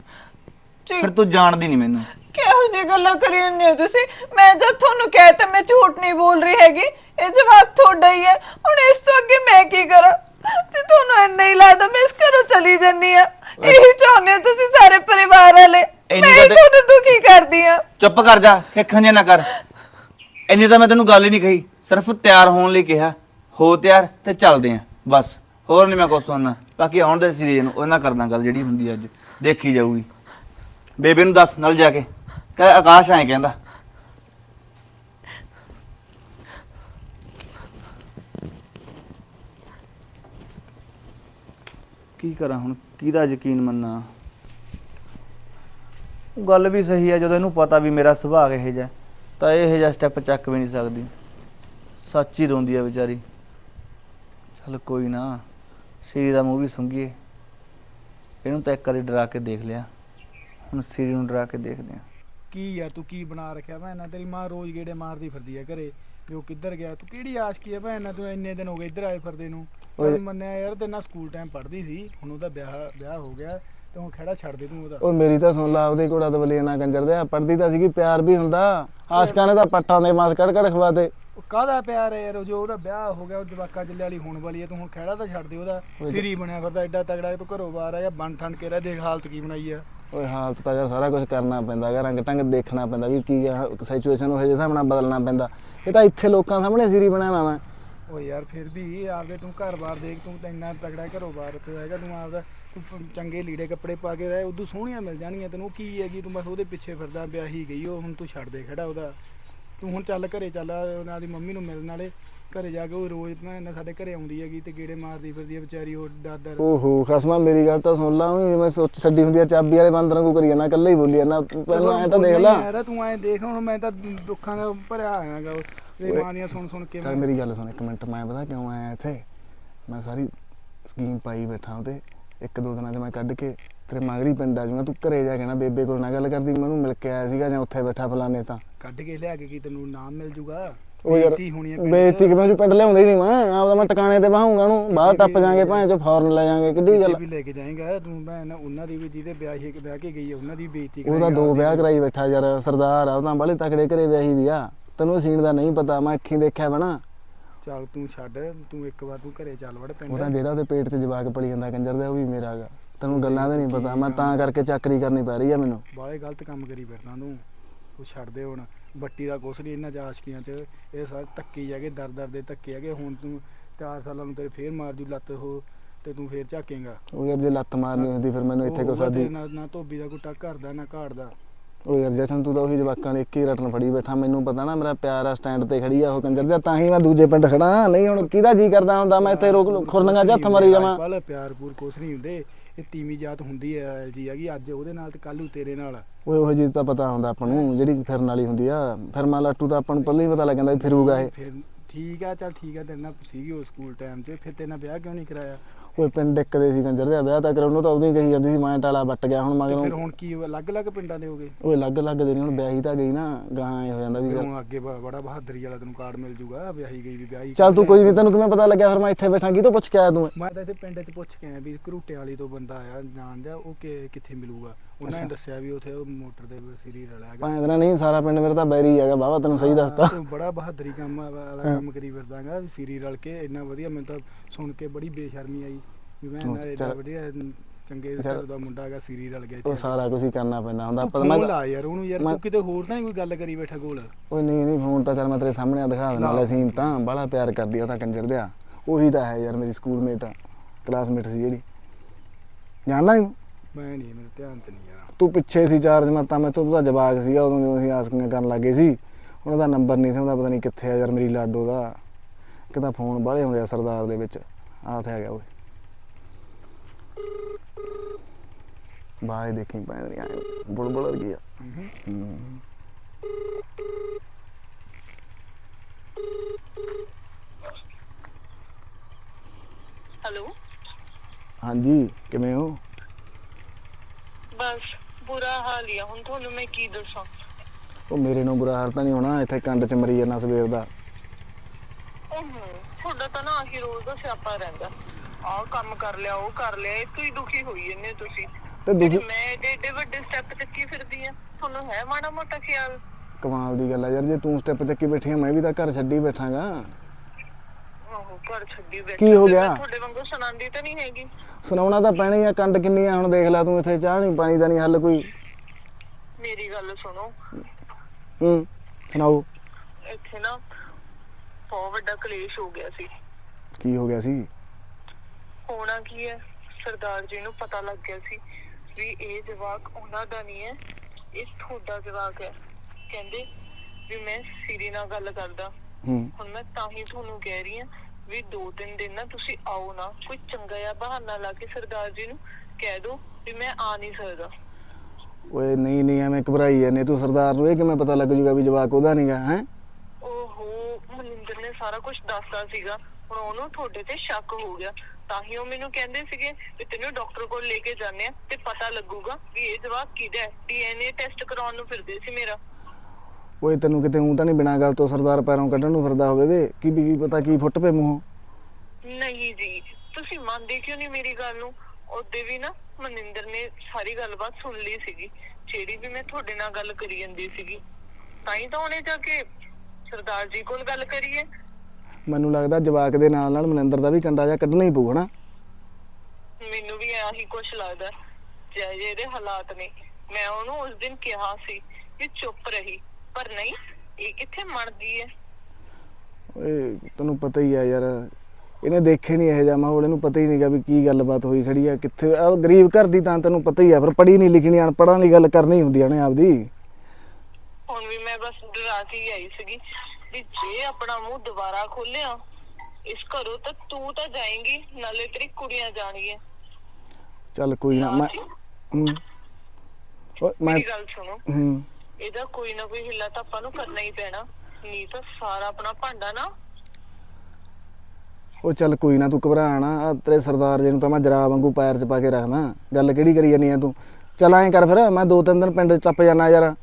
ਜੀ। ਫਿਰ ਤੂੰ ਜਾਣਦੀ ਨਹੀਂ ਮੈਨੂੰ। ਕਿਹੋ ਜਿਹੀ ਗੱਲਾਂ ਕਰੀ ਜਾਂਦੇ ਹੋ ਤੁਸੀਂ? ਮੈਂ ਜਦ ਤੁਹਾਨੂੰ ਕਹਿ ਤਾ ਮੈਂ ਝੂਠ ਨਹੀਂ ਬੋਲ ਰਹੀ ਹੈਗੀ। ਇਹ ਜਵਾਬ ਤੁਹਾਡਾ ਹੀ ਹੈ। ਹੁਣ ਇਸ ਤੋਂ ਅੱਗੇ ਮੈਂ ਕੀ ਕਰਾਂ? ਜੇ ਤੁਹਾਨੂੰ ਇੰਨਾ ਹੀ ਲੱਗਦਾ ਮੈਂ ਇਸ ਘਰੋਂ ਚਲੀ ਜੰਨੀ ਆ ਇਹੀ ਚਾਹੁੰਦੇ ਹੋ ਤੁਸੀਂ ਸਾਰੇ ਪਰਿਵਾਰ ਵਾਲੇ? ਇੰਨੀ ਮੈਂ ਹੀ ਤੇ- ਤੁਹਾਨੂੰ ਦੁਖੀ ਕਰਦੀ ਆ ਚੁੱਪ ਕਰ ਜਾ ਕਿੱਖਾਂ ਜੇ ਨਾ ਕਰ। ਇੰਨੀ ਤਾਂ ਮੈਂ ਤੈਨੂੰ ਗੱਲ ਹੀ ਨਹੀਂ ਕਹੀ। ਸਿਰਫ ਤਿਆਰ ਹੋਣ ਲਈ ਕਿਹਾ। ਹੋ ਤਿਆਰ ਤੇ ਚੱਲਦੇ ਆਂ। ਬਸ, ਹੋਰ ਨਹੀਂ ਮੈਂ ਕੁਛ ਸੁਣਨਾ। ਬਾਕੀ ਆਉਣ ਦੇ ਸੀਰੀਜ਼ ਨੂੰ ਉਹਨਾਂ ਕਰਨਾ ਗੱਲ ਜਿਹੜੀ ਹੁੰਦੀ ਅੱਜ। ਦੇਖੀ ਜਾਊਗੀ। ਬੇਬੇ ਨੂੰ ਦੱਸ, ਨਾਲ ਜਾ ਕੇ। ਕਹ, ਆਕਾਸ਼ ਐਂ ਕਹਿੰਦਾ। ਕੀ ਕਰਾਂ ਹੁਣ? ਕਿਹਦਾ ਯਕੀਨ ਮੰਨਾਂ? ਗੱਲ ਵੀ ਸਹੀ ਹੈ ਜਦੋਂ ਇਹਨੂੰ ਪਤਾ ਵੀ ਮੇਰਾ ਸੁਭਾਅ ਇਹੋ ਜਿਹਾ ਤਾਂ ਇਹ ਇਹੋ ਜਿਹਾ ਸਟੈਪ ਚੱਕ ਵੀ ਨਹੀਂ ਸਕਦੀ। ਸੱਚ ਹੀ ਰੋਂਦੀ ਆ ਵਿਚਾਰੀ। ਚਲ ਕੋਈ ਨਾ ਸੀਰੀ ਦਾ ਮੂੰਹ ਵੀ ਸੁੰਘੀਏ ਇਹਨੂੰ ਤਾਂ ਇੱਕ ਵਾਰੀ ਡਰਾ ਕੇ ਦੇਖ ਲਿਆ। ਹੁਣ ਸੀਰੀ ਨੂੰ ਡਰਾ ਕੇ ਦੇਖਦੇ ਆ ਕੀ ਯਾਰ ਤੂੰ ਕੀ ਬਣਾ ਰੱਖਿਆ ਭੈਣ? ਨਾਲ ਤੇਰੀ ਮਾਂ ਰੋਜ਼ ਗੇੜੇ ਮਾਰਦੀ ਫਿਰਦੀ ਹੈ ਘਰੇ ਵੀ ਉਹ ਕਿੱਧਰ ਗਿਆ? ਤੂੰ ਕਿਹੜੀ ਆਸ਼ ਕੀ ਹੈ ਭੈਣ? ਨਾਲ ਤੂੰ ਇੰਨੇ ਦਿਨ ਹੋ ਗਏ ਇੱਧਰ ਆਏ ਫਿਰਦੇ ਨੂੰ। ਓਏ। ਮੰਨਿਆ ਯਾਰ ਤੇ ਨਾਲ ਸਕੂਲ ਟਾਈਮ ਪੜ੍ਹਦੀ ਸੀ ਹੁਣ ਉਹਦਾ ਵਿਆਹ ਵਿਆਹ ਹੋ ਗਿਆ ਤੇ ਹੁਣ ਖੜਾ ਛੱਡ ਦੇ ਤੂੰ ਉਹਦਾ। ਉਹ ਮੇਰੀ ਤਾਂ ਸੁਣ ਲਾ ਆਪਦੇ ਘੋੜਾ ਦਬਲੀ ਨਾ ਕੰਜਰ ਦੇ ਪੜਦੀ ਤਾਂ ਸੀਗੀ ਪਿਆਰ ਵੀ ਹੁੰਦਾ। ਆਸ਼ਕਾਂ ਨੇ ਤਾਂ ਪੱਟਾਂ ਦੇ ਮਾਸ ਕੱਢ ਕੱਢ ਖਵਾਤੇ। ਕਾਹਦਾ ਪਿਆਰ ਹੈ ਯਾਰ ਉਹ ਜੋ ਉਹਦਾ ਵਿਆਹ ਹੋ ਗਿਆ ਉਹ ਜਵਾਕਾ ਜੱਲੇ ਵਾਲੀ ਹੋਣ ਵਾਲੀ ਹੈ ਤੂੰ ਹੁਣ ਖੜਾ ਤਾਂ ਛੱਡ ਦੇ ਉਹਦਾ। ਸਿਰੀ ਬਣਿਆ ਫਿਰਦਾ ਐਡਾ ਤਗੜਾ ਤੂੰ ਘਰੋਂ ਬਾਹਰ ਆਇਆ ਬਣ ਠਣ ਕੇ ਰਹਿ ਦੇਖ ਹਾਲਤ ਕੀ ਬਣਾਈ ਆ। ਓਏ ਹਾਲਤ ਤਾਂ ਯਾਰ ਸਾਰਾ ਕੁਝ ਕਰਨਾ ਪੈਂਦਾ ਗਾ ਰੰਗ ਟੰਗ ਦੇਖਣਾ ਪੈਂਦਾ ਵੀ ਕੀ ਸਿਚੁਏਸ਼ਨ ਉਹ ਜਿਹੇ ਹਿਸਾਬ ਨਾਲ ਬਦਲਣਾ ਪੈਂਦਾ। ਇਹ ਤਾਂ ਇੱਥੇ ਲੋਕਾਂ ਸਾਹਮਣੇ ਸਿਰੀ ਬਣਾਣਾ ਮੈਂ ਓ ਯਾਰ ਫਿਰ ਵੀ ਆਪਦੇ ਤੂੰ ਘਰ-ਬਾਰ ਦੇਖ ਤੂੰ ਤਾਂ ਇੰਨਾ ਤਗੜਾ ਘਰੋਂ ਬਾਹਰ ਉੱਥੇ ਹੈਗਾ ਤੂੰ ਆਪਦਾ ਤੂੰ ਚੰਗੇ ਲੀੜੇ ਕੱਪੜੇ ਪਾ ਕੇ ਰਹਿ ਉਦੋਂ ਸੋਹਣੀਆਂ ਮਿਲ ਜਾਣਗੀਆਂ ਤੈਨੂੰ ਕੀ ਹੈਗੀ ਤੂੰ ਬਸ ਉਹਦੇ ਪਿੱਛੇ ਫਿਰਦਾ ਪਿਆ ਹੀ ਗਈ ਉਹ ਹੁਣ ਤੂੰ ਛੱਡ ਦੇ ਖੜਾ ਉਹਦਾ। ਤੂੰ ਹੁਣ ਚੱਲ ਘਰੇ ਚੱਲ ਆ, ਉਹਨਾਂ ਦੀ ਮੰਮੀ ਨੂੰ ਮਿਲਣ ਵਾਲੇ ਘਰੇ ਜਾ ਕੇ ਉਹ ਰੋਜ਼ ਭੈਣ ਨਾਲ ਸਾਡੇ ਘਰੇ ਆਉਂਦੀ ਹੈਗੀ ਤੇ ਗੇੜੇ ਮਾਰਦੀ ਫਿਰਦੀ ਹੈ ਵਿਚਾਰੀ ਉਹ ਦਰ ਦਰ ਓਹੋ ਖਸਮਾ ਮੇਰੀ ਗੱਲ ਤਾਂ ਸੁਣ ਲਾ ਓਏ ਮੈਂ ਸੋਚ ਛੱਡੀ ਹੁੰਦੀ ਆ ਚਾਬੀ ਵਾਲੇ ਬੰਦਰਾਂ ਕੋ ਕਰੀ ਜਾਂਦਾ ਇਕੱਲੇ ਹੀ ਬੋਲੀ ਜਾਂਦਾ ਪਹਿਲਾਂ ਐ ਤਾਂ ਦੇਖ ਲਾ। ਯਾਰ ਤੂੰ ਐ ਦੇਖ ਹੁਣ ਮੈਂ ਤਾਂ ਦੁੱਖਾਂ ਦਾ ਭਰਿਆ ਇਹ ਮਾਂ ਦੀਆਂ ਸੁਣ ਸੁਣ ਕੇ ਚੱਲ ਮੇਰੀ ਗੱਲ ਸੁਣ ਇੱਕ ਮਿੰਟ ਮੈਂ ਪਤਾ ਕਿਉਂ ਆਇਆ ਇੱਥੇ? ਮੈਂ ਸਾਰੀ ਸਕੀਮ ਪਾਈ ਬੈਠਾ ਉਹਤੇ ਇੱਕ ਦੋ ਦਿਨਾਂ 'ਚ ਮੈਂ ਕੱਢ ਕੇ ਤੇਰੇ ਮਗਰੀ ਪਿੰਡ ਆ ਜਾਊਂਗਾ ਤੂੰ ਘਰੇ ਜਾ ਕੇ ਨਾ ਬੇਬੇ ਕੋਲ ਨਾ ਗੱਲ ਕਰਦੀ ਮੈਨੂੰ ਮਿਲ ਕੇ ਆਇਆ ਸੀਗਾ ਜਾਂ ਉੱਥੇ ਬੈਠਾ ਫਲਾਣੇ ਤਾਂ। ਕੱਢ ਕੇ ਲਿਆ ਕੇ ਕੀ ਤੈਨੂੰ ਨਾਮ ਮਿਲ ਜੂਗਾ? ਉਹ ਯਾਰ ਬੇਇੱਜ਼ਤੀ ਹੋਣੀ ਹੈ ਪਿੰਡ 'ਚ। ਬੇਇੱਜ਼ਤੀ ਕਿਵੇਂ ਤੂੰ ਪਿੰਡ ਲਿਆਉਂਦੇ ਹੀ ਨਹੀਂ ਮੈਂ? ਆਪਦਾ ਮੈਂ ਟਿਕਾਣੇ ਤੇ ਬਹਾਉਂਗਾ ਉਹਨੂੰ ਬਾਹਰ ਟੱਪ ਜਾਾਂਗੇ ਭਾਂ ਚੋ ਫੌਰਨ ਲੈ ਜਾਾਂਗੇ ਕਿੱਡੀ ਗੱਲ ਕਿਤੇ ਵੀ ਲੈ ਕੇ ਜਾਏਗਾ ਤੂੰ ਭੈਣ ਉਹਨਾਂ ਦੀ ਵੀ ਜਿਹਦੇ ਵਿਆਹ ਹੀ ਵਿਆਹ ਕੇ ਗਈ ਹੈ ਉਹਨਾਂ ਦੀ ਬੇਇੱਜ਼ਤੀ ਉਹਦਾ ਕਰੇਂਗਾ, ਦੋ ਵਿਆਹ ਕਰਾਈ ਬੈਠਾ ਯਾਰ ਸਰਦਾਰ ਆ ਉਹ ਤਾਂ ਬਾਲੇ ਤਕੜੇ ਘਰੇ ਵਿਆਹੀ ਵੀ ਆ। ਤੈਨੂੰ ਸੀਨ ਦਾ ਨਹੀਂ ਪਤਾ ਮੈਂ ਅੱਖੀਂ ਦੇਖਿਆ ਬਣਾ ਚੱਲ ਤੂੰ ਛੱਡ ਤੂੰ ਇੱਕ ਵਾਰ ਤੂੰ ਘਰੇ ਚੱਲ ਵੜ ਪਿੰਡ। ਉਹਦਾ ਜਿਹੜਾ ਉਹਦੇ ਪੇਟ 'ਚ ਜਵਾਕ ਪਲੀ ਜਾਂਦਾ ਕੰਜਰ ਦਾ ਉਹ ਵੀ ਮੇਰਾ ਹੈਗਾ। ਤੈਨੂੰ ਗੱਲਾਂ ਦਾ ਨਹੀਂ ਪਤਾ ਮੈਂ ਤਾਂ ਕਰਕੇ ਚੱਕਰੀ ਕਰਨੀ ਪੈ ਰਹੀ ਆ ਮੈਨੂੰ। ਬਾਲੇ ਗਲਤ ਕੰਮ ਕਰੀ ਫਿਰਦਾ ਤੂੰ। ਤੂੰ ਛੱਡ ਦੇ ਹੁਣ ਬੱਟੀ ਦਾ ਕੁਛ ਨਹੀਂ ਇਹਨਾਂ ਚ ਆਸ਼ਕੀਆਂ ਚ। ਇਹ ਸਾਰੇ ਧੱਕੇ ਜਾਗੇ ਦਰ ਦਰ ਦੇ ਧੱਕੇ ਹੈਗੇ। ਹੁਣ ਤੂੰ 4 ਸਾਲਾਂ ਨੂੰ ਤੇਰੇ ਫੇਰ ਮਾਰ ਜੂ ਲੱਤ ਉਹ ਤੇ ਤੂੰ ਫੇਰ ਝਾਕੇਗਾ। ਉਹ ਯਾਰ ਜੇ ਲੱਤ ਮਾਰਨੀ ਹੁੰਦੀ ਫਿਰ ਮੈਨੂੰ ਇੱਥੇ ਕੋ ਸਾਦੀ? ਨਾ ਨਾ ਧੋਬੀ ਦਾ ਗੁੱਟਾ ਘਰ ਦਾ ਨਾ ਘਾੜ ਦਾ। ਉਹ ਯਾਰ ਜਸ਼ਨ ਤੂੰ ਤਾਂ ਉਹੀ ਜਵਾਕਾਂ ਨੇ ਇੱਕ ਹੀ ਰਟਨ ਫੜੀ ਬੈਠਾ। ਮੈਨੂੰ ਪਤਾ ਨਾ ਮੇਰਾ ਪਿਆਰ ਆ ਸਟੈਂਡ ਤੇ ਖੜੀ ਆ ਉਹ ਕੰਜਰ ਦਾ ਤਾਂ ਹੀ ਮੈਂ ਦੂਜੇ ਪਿੰਡ ਖੜਾ। ਨਹੀਂ ਹੁਣ ਕਿਹਦਾ ਜੀ ਕਰਦਾ ਹੁੰਦਾ? ਮੈਂ ਇੱਥੇ ਰੋਕ ਖੁਰਨਗਾ ਹੱਥ ਮਾਰੀ ਜਾਵਾਂ। ਵਾਲਾ ਪਿਆਰ ਪੂਰ ਕੁਛ ਨਹੀਂ ਹੁੰਦੇ। ਇਹ ਤੀਵੀਂ ਜਾਤ ਹੁੰਦੀ ਹੈ ਜੀ ਹੈਗੀ ਅੱਜ ਉਹਦੇ ਨਾਲ ਤੇ ਕੱਲ ਤੇਰੇ ਨਾਲ ਉਹ ਜੀ ਤਾਂ ਪਤਾ ਹੁੰਦਾ ਆਪਾਂ ਨੂੰ ਜਿਹੜੀ ਫਿਰਨ ਵਾਲੀ ਹੁੰਦੀ ਆ। ਫਿਰ ਮਾ ਲੱਟੂ ਤਾਂ ਆਪਾਂ ਨੂੰ ਪਹਿਲਾਂ ਹੀ ਪਤਾ ਲੱਗ ਜਾਂਦਾ ਵੀ ਫਿਰੂਗਾ ਇਹ। ਫਿਰ ਠੀਕ ਆ ਚੱਲ ਠੀਕ ਆ ਤੇਰੇ ਨਾਲ ਸੀਗੀ ਉਹ ਸਕੂਲ ਟਾਈਮ 'ਚ। ਫਿਰ ਤੇਰੇ ਨਾਲ ਵਿਆਹ ਕਿਉਂ ਨਹੀਂ ਕਰਾਇਆ? ਓਏ ਪਿੰਡ ਇੱਕ ਦੇ ਸੀ ਕੰਜਰ ਦੇ ਵਿਆਹ ਤਾਂ ਕਰਾਉਣ ਤਾਂ ਉਦੋਂ ਹੀ ਕਹੀ ਜਾਂਦੀ ਸੀ ਮੈਂ ਟਾਲਾ ਵੱਟ ਗਿਆ ਹੁਣ ਤੇ ਫਿਰ ਮਗਰੋਂ ਹੁਣ ਕੀ ਅਲੱਗ-ਅਲੱਗ ਪਿੰਡਾਂ ਦੇ ਹੋਗੇ ਓਏ ਲੱਗ ਲੱਗ ਦੇ ਨਹੀਂ ਹੁਣ ਵਿਆਹੀ ਤਾਂ ਗਈ ਨਾ ਗਾਂ ਐ ਹੋ ਜਾਂਦਾ ਵੀ ਫਿਰ ਹੁਣ ਅੱਗੇ ਬ- ਬੜਾ ਬਹਾਦਰੀ ਵਾਲਾ ਤੈਨੂੰ ਕਾਰਡ ਮਿਲ ਜੂਗਾ ਵਿਆਹੀ ਗਈ ਵੀ ਵਿਆਹੀ ਚੱਲ ਤੂੰ ਕੋਈ ਨਹੀਂ ਤੈਨੂੰ ਕਿਵੇਂ ਪਤਾ ਲੱਗਿਆ ਫਿਰ ਮੈਂ ਇੱਥੇ ਬੈਠਾ ਕੀ ਤੋਂ ਪੁੱਛ ਕੇ ਆਇਆ ਤੂੰ? ਮੈਂ ਤਾਂ ਇੱਥੇ ਪਿੰਡ 'ਚ ਪੁੱਛ ਕੇ ਆਇਆ ਵੀ ਘਰੂਟੇ ਵਾਲੀ ਤੋਂ ਬੰਦਾ ਆਇਆ ਜਾਣਦਾ ਉਹ ਕਿ ਕਿੱਥੇ ਮਿਲੂਗਾ? ਉਹਨਾਂ ਨੇ ਦੱਸਿਆ ਵੀ ਉੱਥੇ ਉਹ ਮੋਟਰ ਦੇ ਸਿਰੀ ਰਲਿਆ ਹੈਗਾ। ਭਾਵੇਂ ਤੇਰਾ ਨਹੀਂ ਸਾਰਾ ਪਿੰਡ ਮੇਰਾ ਤਾਂ ਬੈਰੀ ਹੈਗਾ ਬਾਬਾ ਤੈਨੂੰ ਸਹੀ ਦੱਸਦਾ ਤੂੰ ਬੜਾ ਬਹਾਦਰੀ ਕੰਮ ਵਾਲਾ ਕੰਮ ਕਰੀ ਫਿਰਦਾਗਾ ਵੀ ਸਿਰੀ ਰਲ ਕੇ ਇੰਨਾ ਵਧੀਆ ਮੈਨੂੰ ਤਾਂ ਸੁਣ ਕੇ ਬੜੀ ਬੇਸ਼ਰਮੀ ਆਈ ਵੀ ਮੈਂ ਇੰਨਾ ਚੱਲ- ਵਧੀਆ ਚੰਗੇ ਘਰ ਦਾ ਮੁੰਡਾ ਹੈਗਾ ਸਿਰੀ ਰਲ ਗਿਆ ਉਹ ਸਾਰਾ ਕੁਝ ਹੀ ਕਰਨਾ ਪੈਂਦਾ ਹੁੰਦਾ ਪਰ ਮੈਂ ਲਾ ਯਾਰ ਉਹਨੂੰ ਯਾਰ ਤੂੰ ਕਿਤੇ ਹੋਰ ਤਾਂ ਨਹੀਂ ਕੋਈ ਗੱਲ ਕਰੀ ਬੈਠਾ ਕੋਲ? ਓਏ ਨਹੀਂ ਨਹੀਂ ਫੋਨ ਤਾਂ ਚੱਲ ਮੈਂ ਤੇਰੇ ਸਾਹਮਣੇ ਆ ਦਿਖਾ ਦੇਣਾ ਵਾਲਾ ਸੀਨ ਤਾਂ ਬੜਾ ਪਿਆਰ ਕਰਦੀ ਆ ਉਹ ਤਾਂ ਕੰਜਰ ਦਿਆ ਉਹੀ ਤਾਂ ਹੈ ਯਾਰ ਮੇਰੀ ਸਕੂਲਮੇਟ ਕਲਾਸਮੇਟ ਸੀ ਜਿਹੜੀ। ਜਾਣਦਾ ਨਹੀਂ ਮੈਂ ਨਹੀਂ ਮੇਰੇ ਧਿਆਨ ਚ ਨਹੀਂ ਯਾਰ ਤੂੰ ਪਿੱਛੇ ਸੀ ਚਾਰਜ ਮਤਾਂ ਮੈਂ ਤੋਂ ਤਾਂ ਜਵਾਕ ਸੀਗਾ ਉਦੋਂ ਜਦੋਂ ਅਸੀਂ ਆਸਕੀਆਂ ਕਰਨ ਲੱਗੇ ਸੀ। ਉਹਨਾਂ ਦਾ ਨੰਬਰ ਨਹੀਂ ਸੀ ਉਹਦਾ ਪਤਾ ਨਹੀਂ ਕਿੱਥੇ ਆ ਯਾਰ ਮੇਰੀ ਲਾਡੋ ਦਾ। ਕਿਤਾ ਫੋਨ ਬਾਹਲੇ ਹੁੰਦੇ ਆ ਸਰਦਾਰ ਦੇ ਵਿੱਚ ਆਹ ਤੇ ਆ ਗਿਆ ਓਏ। ਬਾਏ ਦੇਖੀ ਪੈਣ ਨਹੀਂ ਆਏ ਬੁਲਬੁਲ ਵਰਗੀ ਆ। ਹੈਲੋ ਹਾਂਜੀ ਕਿਵੇਂ ਹੋ? ਬਸ ਬੁਰਾ ਹਾਲ ਹੀ ਆ। ਹੁਣ ਤੁਹਾਨੂੰ ਮੈਂ ਕੀ ਦੱਸਾਂ? ਉਹ ਮੇਰੇ ਨੂੰ ਬੁਰਾ ਹਾਲ ਤਾਂ ਨਹੀਂ ਹੋਣਾ ਇੱਥੇ ਕੰਡ ਚ ਮਰੀ ਜਾਂਦਾ ਸਵੇਰ ਦਾ। ਉਹ ਤੁਹਾਡਾ ਤਾਂ ਨਾ ਆਹੀ ਰੋਜ਼ ਦਾ ਸਿਆਪਾ ਰਹਿੰਦਾ। ਆਹ ਕੰਮ ਕਰ ਲਿਆ ਉਹ ਕਰ ਲਿਆ ਇਹ ਤੋਂ ਹੀ ਦੁਖੀ ਹੋਈ ਜੰਨੇ ਤੁਸੀਂ। ਤੇ ਦੁਖੀ ਮੈਂ ਏਡੇ ਏਡੇ ਵੱਡੇ ਸਟੈਪ ਚੱਕੀ ਫਿਰਦੀ ਆ। ਤੁਹਾਨੂੰ ਹੈ ਮਾੜਾ ਮੋਟਾ ਖਿਆਲ? ਕਮਾਲ ਦੀ ਗੱਲ ਆ ਯਾਰ ਜੇ ਤੂੰ ਸਟੈਪ ਚੱਕੀ ਬੈਠੀ ਆ ਮੈਂ ਵੀ ਤਾਂ ਘਰ ਛੱਡੀ ਬੈਠਾਂਗਾ। ਘਰ ਛੱਡੀ ਬੈਠੀ ਕੀ ਹੋ ਗਿਆ? ਮੈਂ ਤੁਹਾਡੇ ਵਾਂਗੂ ਸੁਣਾਉਂਦੀ ਤਾਂ ਨਹੀਂ ਹੈਗੀ। ਸੁਣਾਉਣਾ ਤਾਂ ਪੈਣਾ ਹੀ ਆ ਕੰਡ ਕਿੰਨੀ ਆ ਹੁਣ ਦੇਖ ਲੈ ਤੂੰ ਇੱਥੇ ਚਾਹ ਨਹੀਂ ਪਾਣੀ ਦਾ ਨਹੀਂ ਹੱਲ ਕੋਈ। ਮੇਰੀ ਗੱਲ ਸੁਣੋ। ਹੂੰ ਸੁਣਾਓ। ਇੱਥੇ ਨਾ ਬਹੁਤ ਵੱਡਾ ਕਲੇਸ਼ ਹੋ ਗਿਆ ਸੀ। ਕੀ ਹੋ ਗਿਆ ਸੀ? ਹੋਣਾ ਕੀ ਹੈ? ਸਰਦਾਰ ਜੀ ਨੂੰ ਪਤਾ ਲੱਗ ਗਿਆ ਸੀ ਵੀ ਇਹ ਜਵਾਕ ਉਹਨਾਂ ਦਾ ਨਹੀਂ ਹੈ ਇਹ ਤੁਹਾਡਾ ਜਵਾਕ ਹੈ। ਕਹਿੰਦੇ ਵੀ ਮੈਂ ਸਿਰੀ ਨਾਲ ਗੱਲ ਕਰਦਾ। ਹੂੰ। ਹੁਣ ਮੈਂ ਤਾਂ ਹੀ ਤੁਹਾਨੂੰ ਕਹਿ ਰਹੀ ਹਾਂ ਵੀ ਦੋ ਤਿੰਨ ਦਿਨ ਨਾ ਤੁਸੀਂ ਆਓ ਨਾ ਕੋਈ ਚੰਗਾ ਜਿਹਾ ਬਹਾਨਾ ਲਾ ਕੇ ਸਰਦਾਰ ਜੀ ਨੂੰ ਕਹਿ ਦਿਓ ਵੀ ਮੈਂ ਆ ਨਹੀਂ ਸਕਦਾ। ਓਏ ਨਹੀਂ ਨਹੀਂ ਐਵੇਂ ਘਬਰਾਈ ਜਾਂਦੇ ਤੂੰ ਸਰਦਾਰ ਨੂੰ ਇਹ ਕਿਵੇਂ ਪਤਾ ਲੱਗ ਜੂਗਾ ਵੀ ਜਵਾਕ ਉਹਦਾ ਨਹੀਂਗਾ ਹੈ? ਓਹੋ ਮਨਿੰਦਰ ਨੇ ਸਾਰਾ ਕੁਝ ਦੱਸਦਾ ਸੀਗਾ ਹੁਣ ਉਹਨੂੰ ਤੁਹਾਡੇ ਤੇ ਸ਼ੱਕ ਹੋ ਗਿਆ। ਤਾਂ ਹੀ ਉਹ ਮੈਨੂੰ ਕਹਿੰਦੇ ਸੀਗੇ ਵੀ ਤੈਨੂੰ ਡਾਕਟਰ ਕੋਲ ਲੈ ਕੇ ਜਾਂਦੇ ਆ ਤੇ ਪਤਾ ਲੱਗੂਗਾ ਵੀ ਇਹ ਜਵਾਕ ਕਿਹਦਾ ਹੈ ਡੀਐਨਏ ਟੈਸਟ ਕਰਾਉਣ ਨੂੰ ਫਿਰਦੇ ਸੀ ਮੇਰਾ। ਓਏ ਤੈਨੂੰ ਕਿਤੇ ਉਂ ਤਾਂ ਨਹੀਂ ਬਿਨਾਂ ਗੱਲ ਤੋਂ ਸਰਦਾਰ ਪੈਰੋਂ ਕੱਢਣ ਨੂੰ ਫਿਰਦਾ ਹੋਵੇ ਵੇ? ਕੀ ਵੀ ਕੀ ਪਤਾ ਕੀ ਫੁੱਟ ਪਏ ਮੂੰਹੋਂ? ਨਹੀਂ ਜੀ ਤੁਸੀਂ ਮੰਨਦੇ ਕਿਉਂ ਨਹੀਂ ਮੇਰੀ ਗੱਲ ਨੂੰ? ਉਹਦੇ ਵੀ ਨਾ ਮਨਿੰਦਰ ਨੇ ਸਾਰੀ ਗੱਲਬਾਤ ਸੁਣ ਲਈ ਸੀਗੀ ਜਿਹੜੀ ਵੀ ਮੈਂ ਤੁਹਾਡੇ ਨਾਲ ਗੱਲ ਕਰੀ ਜਾਂਦੀ ਸੀਗੀ। ਤਾਂ ਹੀ ਤਾਂ ਉਹਨੇ ਜਾ ਕੇ ਸਰਦਾਰ ਜੀ ਕੋਲ ਗੱਲ ਕਰੀ ਹੈ। ਮੈਨੂੰ ਲੱਗਦਾ ਜਵਾਕ ਦੇ ਨਾਲ ਨਾਲ ਮਨਿੰਦਰ ਦਾ ਵੀ ਕੰਡਾ ਜਾਂ ਕੱਢਣਾ ਹੀ ਪਊ ਹਨਾ ਮੈਨੂੰ ਵੀ ਆਹੀ ਕੁਝ ਲੱਗਦਾ ਜਿਹੇ ਜਿਹੇ ਹਾਲਾਤ ਨੇ। ਮੈਂ ਉਹਨੂੰ ਉਸ ਦਿਨ ਕਿਹਾ ਸੀ ਕਿ ਚੁੱਪ ਰਹੀ। ਪਰ ਨਹੀਂ ਇਹ ਕਿੱਥੇ ਮੰਨਦੀ ਹੈ? ਓਏ ਤੈਨੂੰ ਪਤਾ ਹੀ ਆ ਯਾਰ ਇਹਨੇ ਦੇਖੇ ਨਹੀਂ ਇਹ ਜਿਹਾ ਮਾਹੌਲ ਇਹਨੂੰ ਪਤਾ ਹੀ ਨਹੀਂਗਾ ਵੀ ਕੀ ਗੱਲਬਾਤ ਹੋਈ ਖੜੀ ਆ ਕਿੱਥੇ ਆ ਗਰੀਬ ਘਰ ਦੀ ਤਾਂ ਤੈਨੂੰ ਪਤਾ ਹੀ ਆ ਫਿਰ ਪੜ੍ਹੀ ਨਹੀਂ ਲਿਖਣੀ ਅਨਪੜ੍ਹਾਂ ਦੀ ਗੱਲ ਕਰਨੀ ਹੁੰਦੀ ਆ ਨੇ ਆਪਦੀ। ਹੁਣ ਵੀ ਮੈਂ ਬਸ ਡਰਾ ਕੇ ਹੀ ਆਈ ਸੀਗੀ ਵੀ ਜੇ ਆਪਣਾ ਮੂੰਹ ਦੁਬਾਰਾ ਖੋਲਿਆ ਇਸ ਘਰੋਂ ਤਾਂ ਤੂੰ ਤਾਂ ਜਾਏਂਗੀ ਨਾਲੇ ਤੇਰੀ ਕੁੜੀਆਂ ਜਾਣਗੀਆਂ। ਚੱਲ ਕੋਈ ਨਾ ਮੈਂ ਹੂੰ। ਓਏ ਮੈਂ ਮੇਰੀ ਗੱਲ ਸੁਣੋ। ਹੂੰ। ਇਹਦਾ ਕੋਈ ਨਾ ਕੋਈ ਹਿੱਲਾ ਤਾਂ ਆਪਾਂ ਨੂੰ ਕਰਨਾ ਹੀ ਪੈਣਾ। ਨਹੀਂ ਤਾਂ ਸਾਰਾ ਆਪਣਾ ਭਾਂਡਾ ਨਾ। ਉਹ ਚੱਲ ਕੋਈ ਨਾ ਤੂੰ ਘਬਰਾ ਨਾ ਆਹ ਤੇਰੇ ਸਰਦਾਰ ਜੀ ਨੂੰ ਤਾਂ ਮੈਂ ਜਰਾ ਵਾਂਗੂ ਪੈਰ 'ਚ ਪਾ ਕੇ ਰੱਖਦਾ। ਗੱਲ ਕਿਹੜੀ ਕਰੀ ਜਾਨੀ ਆ ਤੂੰ? ਚੱਲ ਐਂ ਕਰ ਫਿਰ ਮੈਂ ਦੋ ਤਿੰਨ ਦਿਨ ਪਿੰਡ 'ਚ ਟੱਪ ਜਾਣਾ ਯਾਰ।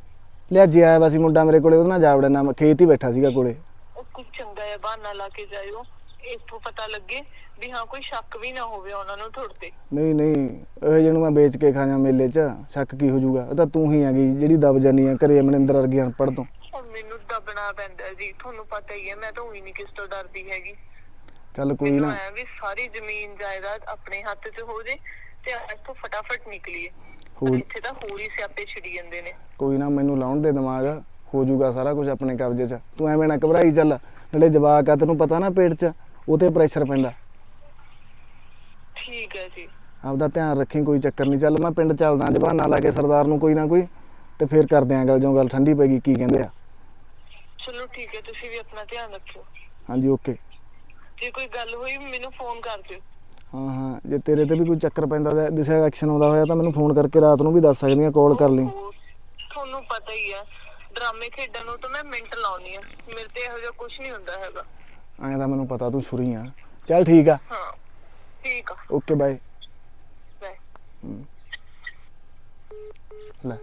ਲਿਆਜੀ ਆਇਆ ਵਾ ਸੀ ਮੁੰਡਾ ਮੇਰੇ ਕੋਲੇ ਉਹਦੇ ਨਾਲ ਜਾ ਵੜਨਾ ਮੈਂ ਖੇਤ ਹੀ ਬੈਠਾ ਸੀਗਾ ਕੋਲੇ। ਉਹ ਕੁਝ ਚੰਗਾ ਜਿਹਾ ਬਹਾਨਾ ਲਾ ਕੇ ਜਾਇਓ। ਇੱਥੋਂ ਪਤਾ ਲੱਗੇ ਵੀ ਹਾਂ ਕੋਈ ਸ਼ੱਕ ਵੀ ਨਾ ਹੋਵੇ ਉਹਨਾਂ ਨੂੰ ਤੁਹਾਡੇ ਤੇ। ਨਹੀਂ ਨਹੀਂ ਇਹ ਜਿਹਨੂੰ ਮੈਂ ਵੇਚ ਕੇ ਖਾਇਆ ਮੇਲੇ 'ਚ ਸ਼ੱਕ ਕੀ ਹੋ ਜਾਊਗਾ? ਇਹ ਤਾਂ ਤੂੰ ਹੀ ਹੈਗੀ ਜਿਹੜੀ ਦਬ ਜਾਨੀ ਆ ਘਰੇ ਮਨਿੰਦਰ ਵਰਗੀ ਅਨਪੜ੍ਹ ਤੋਂ। ਉਹ ਮੈਨੂੰ ਦਬਣਾ ਪੈਂਦਾ ਜੀ ਤੁਹਾਨੂੰ ਪਤਾ ਹੀ ਹੈ ਮੈਂ ਤਾਂ ਉਹੀ ਨਹੀਂ ਕਿਸ ਤੋਂ ਡਰਦੀ ਹੈਗੀ। ਚੱਲ ਕੋਈ ਮੈਨੂੰ ਨਾ। ਐ ਵੀ ਸਾਰੀ ਜ਼ਮੀਨ ਜਾਇਦਾਦ ਆਪਣੇ ਹੱਥ 'ਚ ਹੋ ਜੇ ਤੇ ਇੱਥੋਂ ਫਟਾਫਟ ਨਿਕਲੀਏ। ਪਰ ਹੋ ਇੱਥੇ ਤਾਂ ਹੋਰ ਹੀ ਸਿਆਪੇ ਛਿੜੀ ਜਾਂਦੇ ਨੇ। ਕੋਈ ਨਾ ਮੈਨੂੰ ਲਾਉਣ ਦੇ ਦਿਮਾਗ ਹੋ ਜਾਊਗਾ ਸਾਰਾ ਕੁਝ ਆਪਣੇ ਕਬਜ਼ੇ 'ਚ। ਤੂੰ ਐਵੇਂ ਨਾ ਘਬਰਾਈ ਚੱਲ ਨਾਲੇ ਜਵਾਕ ਆ ਤੈਨੂੰ ਪਤਾ ਨਾ ਪੇਟ 'ਚ। ਉਹ ਤੇ ਪ੍ਰੈਸ਼ਰ ਪੈਂਦਾ। ਠੀਕ ਹੈ ਜੀ। ਆਪਦਾ ਧਿਆਨ ਰੱਖੀ ਕੋਈ ਚੱਕਰ ਨਹੀਂ। ਚੱਲ ਮੈਂ ਪਿੰਡ ਚੱਲਦਾ ਅੱਜ ਬਹਾਨਾ ਲਾ ਕੇ ਸਰਦਾਰ ਨੂੰ ਕੋਈ ਨਾ ਕੋਈ ਤੇ ਫੇਰ ਕਰਦੇ ਆਂ ਗੱਲ ਜਦੋਂ ਗੱਲ ਠੰਡੀ ਪੈ ਗਈ ਕੀ ਕਹਿੰਦੇ ਆ। ਚਲੋ ਠੀਕ ਹੈ ਤੁਸੀਂ ਵੀ ਆਪਣਾ ਧਿਆਨ ਰੱਖਿਓ। ਹਾਂਜੀ ਓਕੇ। ਜੇ ਕੋਈ ਗੱਲ ਹੋਈ ਮੈਨੂੰ ਫੋਨ ਕਰ ਦਿਓ। ਹਾਂ ਹਾਂ ਜੇ ਤੇਰੇ ਤੇ ਵੀ ਕੋਈ ਚੱਕਰ ਪੈਂਦਾ ਤਾਂ ਦਿਸੇ ਐਕਸ਼ਨ ਆਉਂਦਾ ਹੋਇਆ ਤਾਂ ਮੈਨੂੰ ਫੋਨ ਕਰਕੇ ਰਾਤ ਨੂੰ ਵੀ ਦੱਸ ਸਕਦੀ ਆ ਕਾਲ ਕਰ ਲਈ। ਤੁਹਾਨੂੰ ਪਤਾ ਹੀ ਹੈ ਡਰਾਮੇ ਖੇਡਣ ਨੂੰ ਤਾਂ ਮੈਂ ਮਿੰਟ ਲਾਉਣੀ ਆ ਮੇਰੇ ਤੇ ਇਹੋ ਜਿਹਾ ਕੁਝ ਨਹੀਂ ਹੁੰਦਾ ਹੈਗਾ। ਐਂ ਤਾਂ ਮੈਨੂੰ ਪਤਾ ਤੂੰ ਛੁਰੀ ਆ। ਚੱਲ ਠੀਕ ਆ। ਹਾਂ ਠੀਕ ਆ। Okay bye. ਬਾਏ। ਲੈ।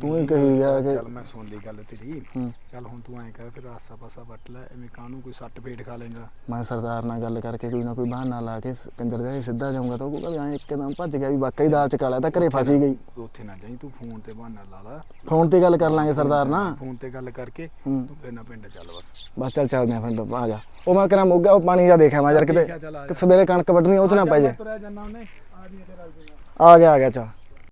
ਤੂੰ ਹੀ ਕਹੀ ਗਿਆ ਕਿ। ਚੱਲ ਮੈਂ ਸੁਣ ਲਈ ਗੱਲ ਤੇਰੀ। ਹੂੰ। ਚੱਲ ਹੁਣ ਤੂੰ ਐਂ ਕਰ ਫਿਰ ਆਸਾ ਪਾਸਾ ਵੱਟ ਲੈ ਐਵੇਂ ਕਾਹਨੂੰ ਕੋਈ ਸੱਟ ਫੇਟ ਖਾ ਲੇਗਾ ਮੈਂ ਸਰਦਾਰ ਨਾਲ ਗੱਲ ਕਰਕੇ ਕੋਈ ਨਾ ਕੋਈ ਬਹਾਨਾ ਲਾ ਕੇ ਸ- ਕੰਜਰ ਜਾ ਸਿੱਧਾ ਜਾਊਂਗਾ ਤਾਂ ਉਹ ਕਹੂਗਾ ਵੀ ਐਂ ਇੱਕਦਮ ਭੱਜ ਗਿਆ ਵੀ ਵਾਕਈ ਦਾਲ ਚ ਕਾਲਾ ਤਾਂ ਘਰੇ ਫਸੀ ਗਈ। ਉੱਥੇ ਨਾ ਜਾਈ ਤੂੰ ਫੋਨ ਤੇ ਬਹਾਨਾ ਲਾ ਲਾ। ਫੋਨ ਤੇ ਗੱਲ ਕਰ ਲਾਂਗੇ ਸਰਦਾਰ ਨਾਲ। ਫੋਨ ਤੇ ਗੱਲ ਕਰਕੇ ਹੂੰ। ਤੂੰ ਫਿਰ ਨਾ ਪਿੰਡ ਚੱਲ ਬਸ। ਬਸ ਚੱਲ ਚੱਲਦੇ ਆਂ ਫਿਰ ਆ ਜਾ। ਉਹ ਮੈਂ ਕਰਾਂ ਮੋਗਾ ਉਹ ਪਾਣੀ ਜਾ ਦੇਖਿਆ ਮੈਂ ਯਾਰ ਕਿਤੇ। ਠੀਕ ਆ, ਚੱਲ ਆ ਜਾ। ਕਿ ਸਵੇਰੇ ਕਣਕ ਵੱਢਣੀ ਉਹ ਚ ਨਾ ਪੈ ਜੇ ਤੁਰਿਆ ਜਾਣਾ ਉਹਨੇ। ਆ ਜੀ ਤੇਰਾ ਆ ਗਿਆ ਆ ਗਿਆ ਚਾ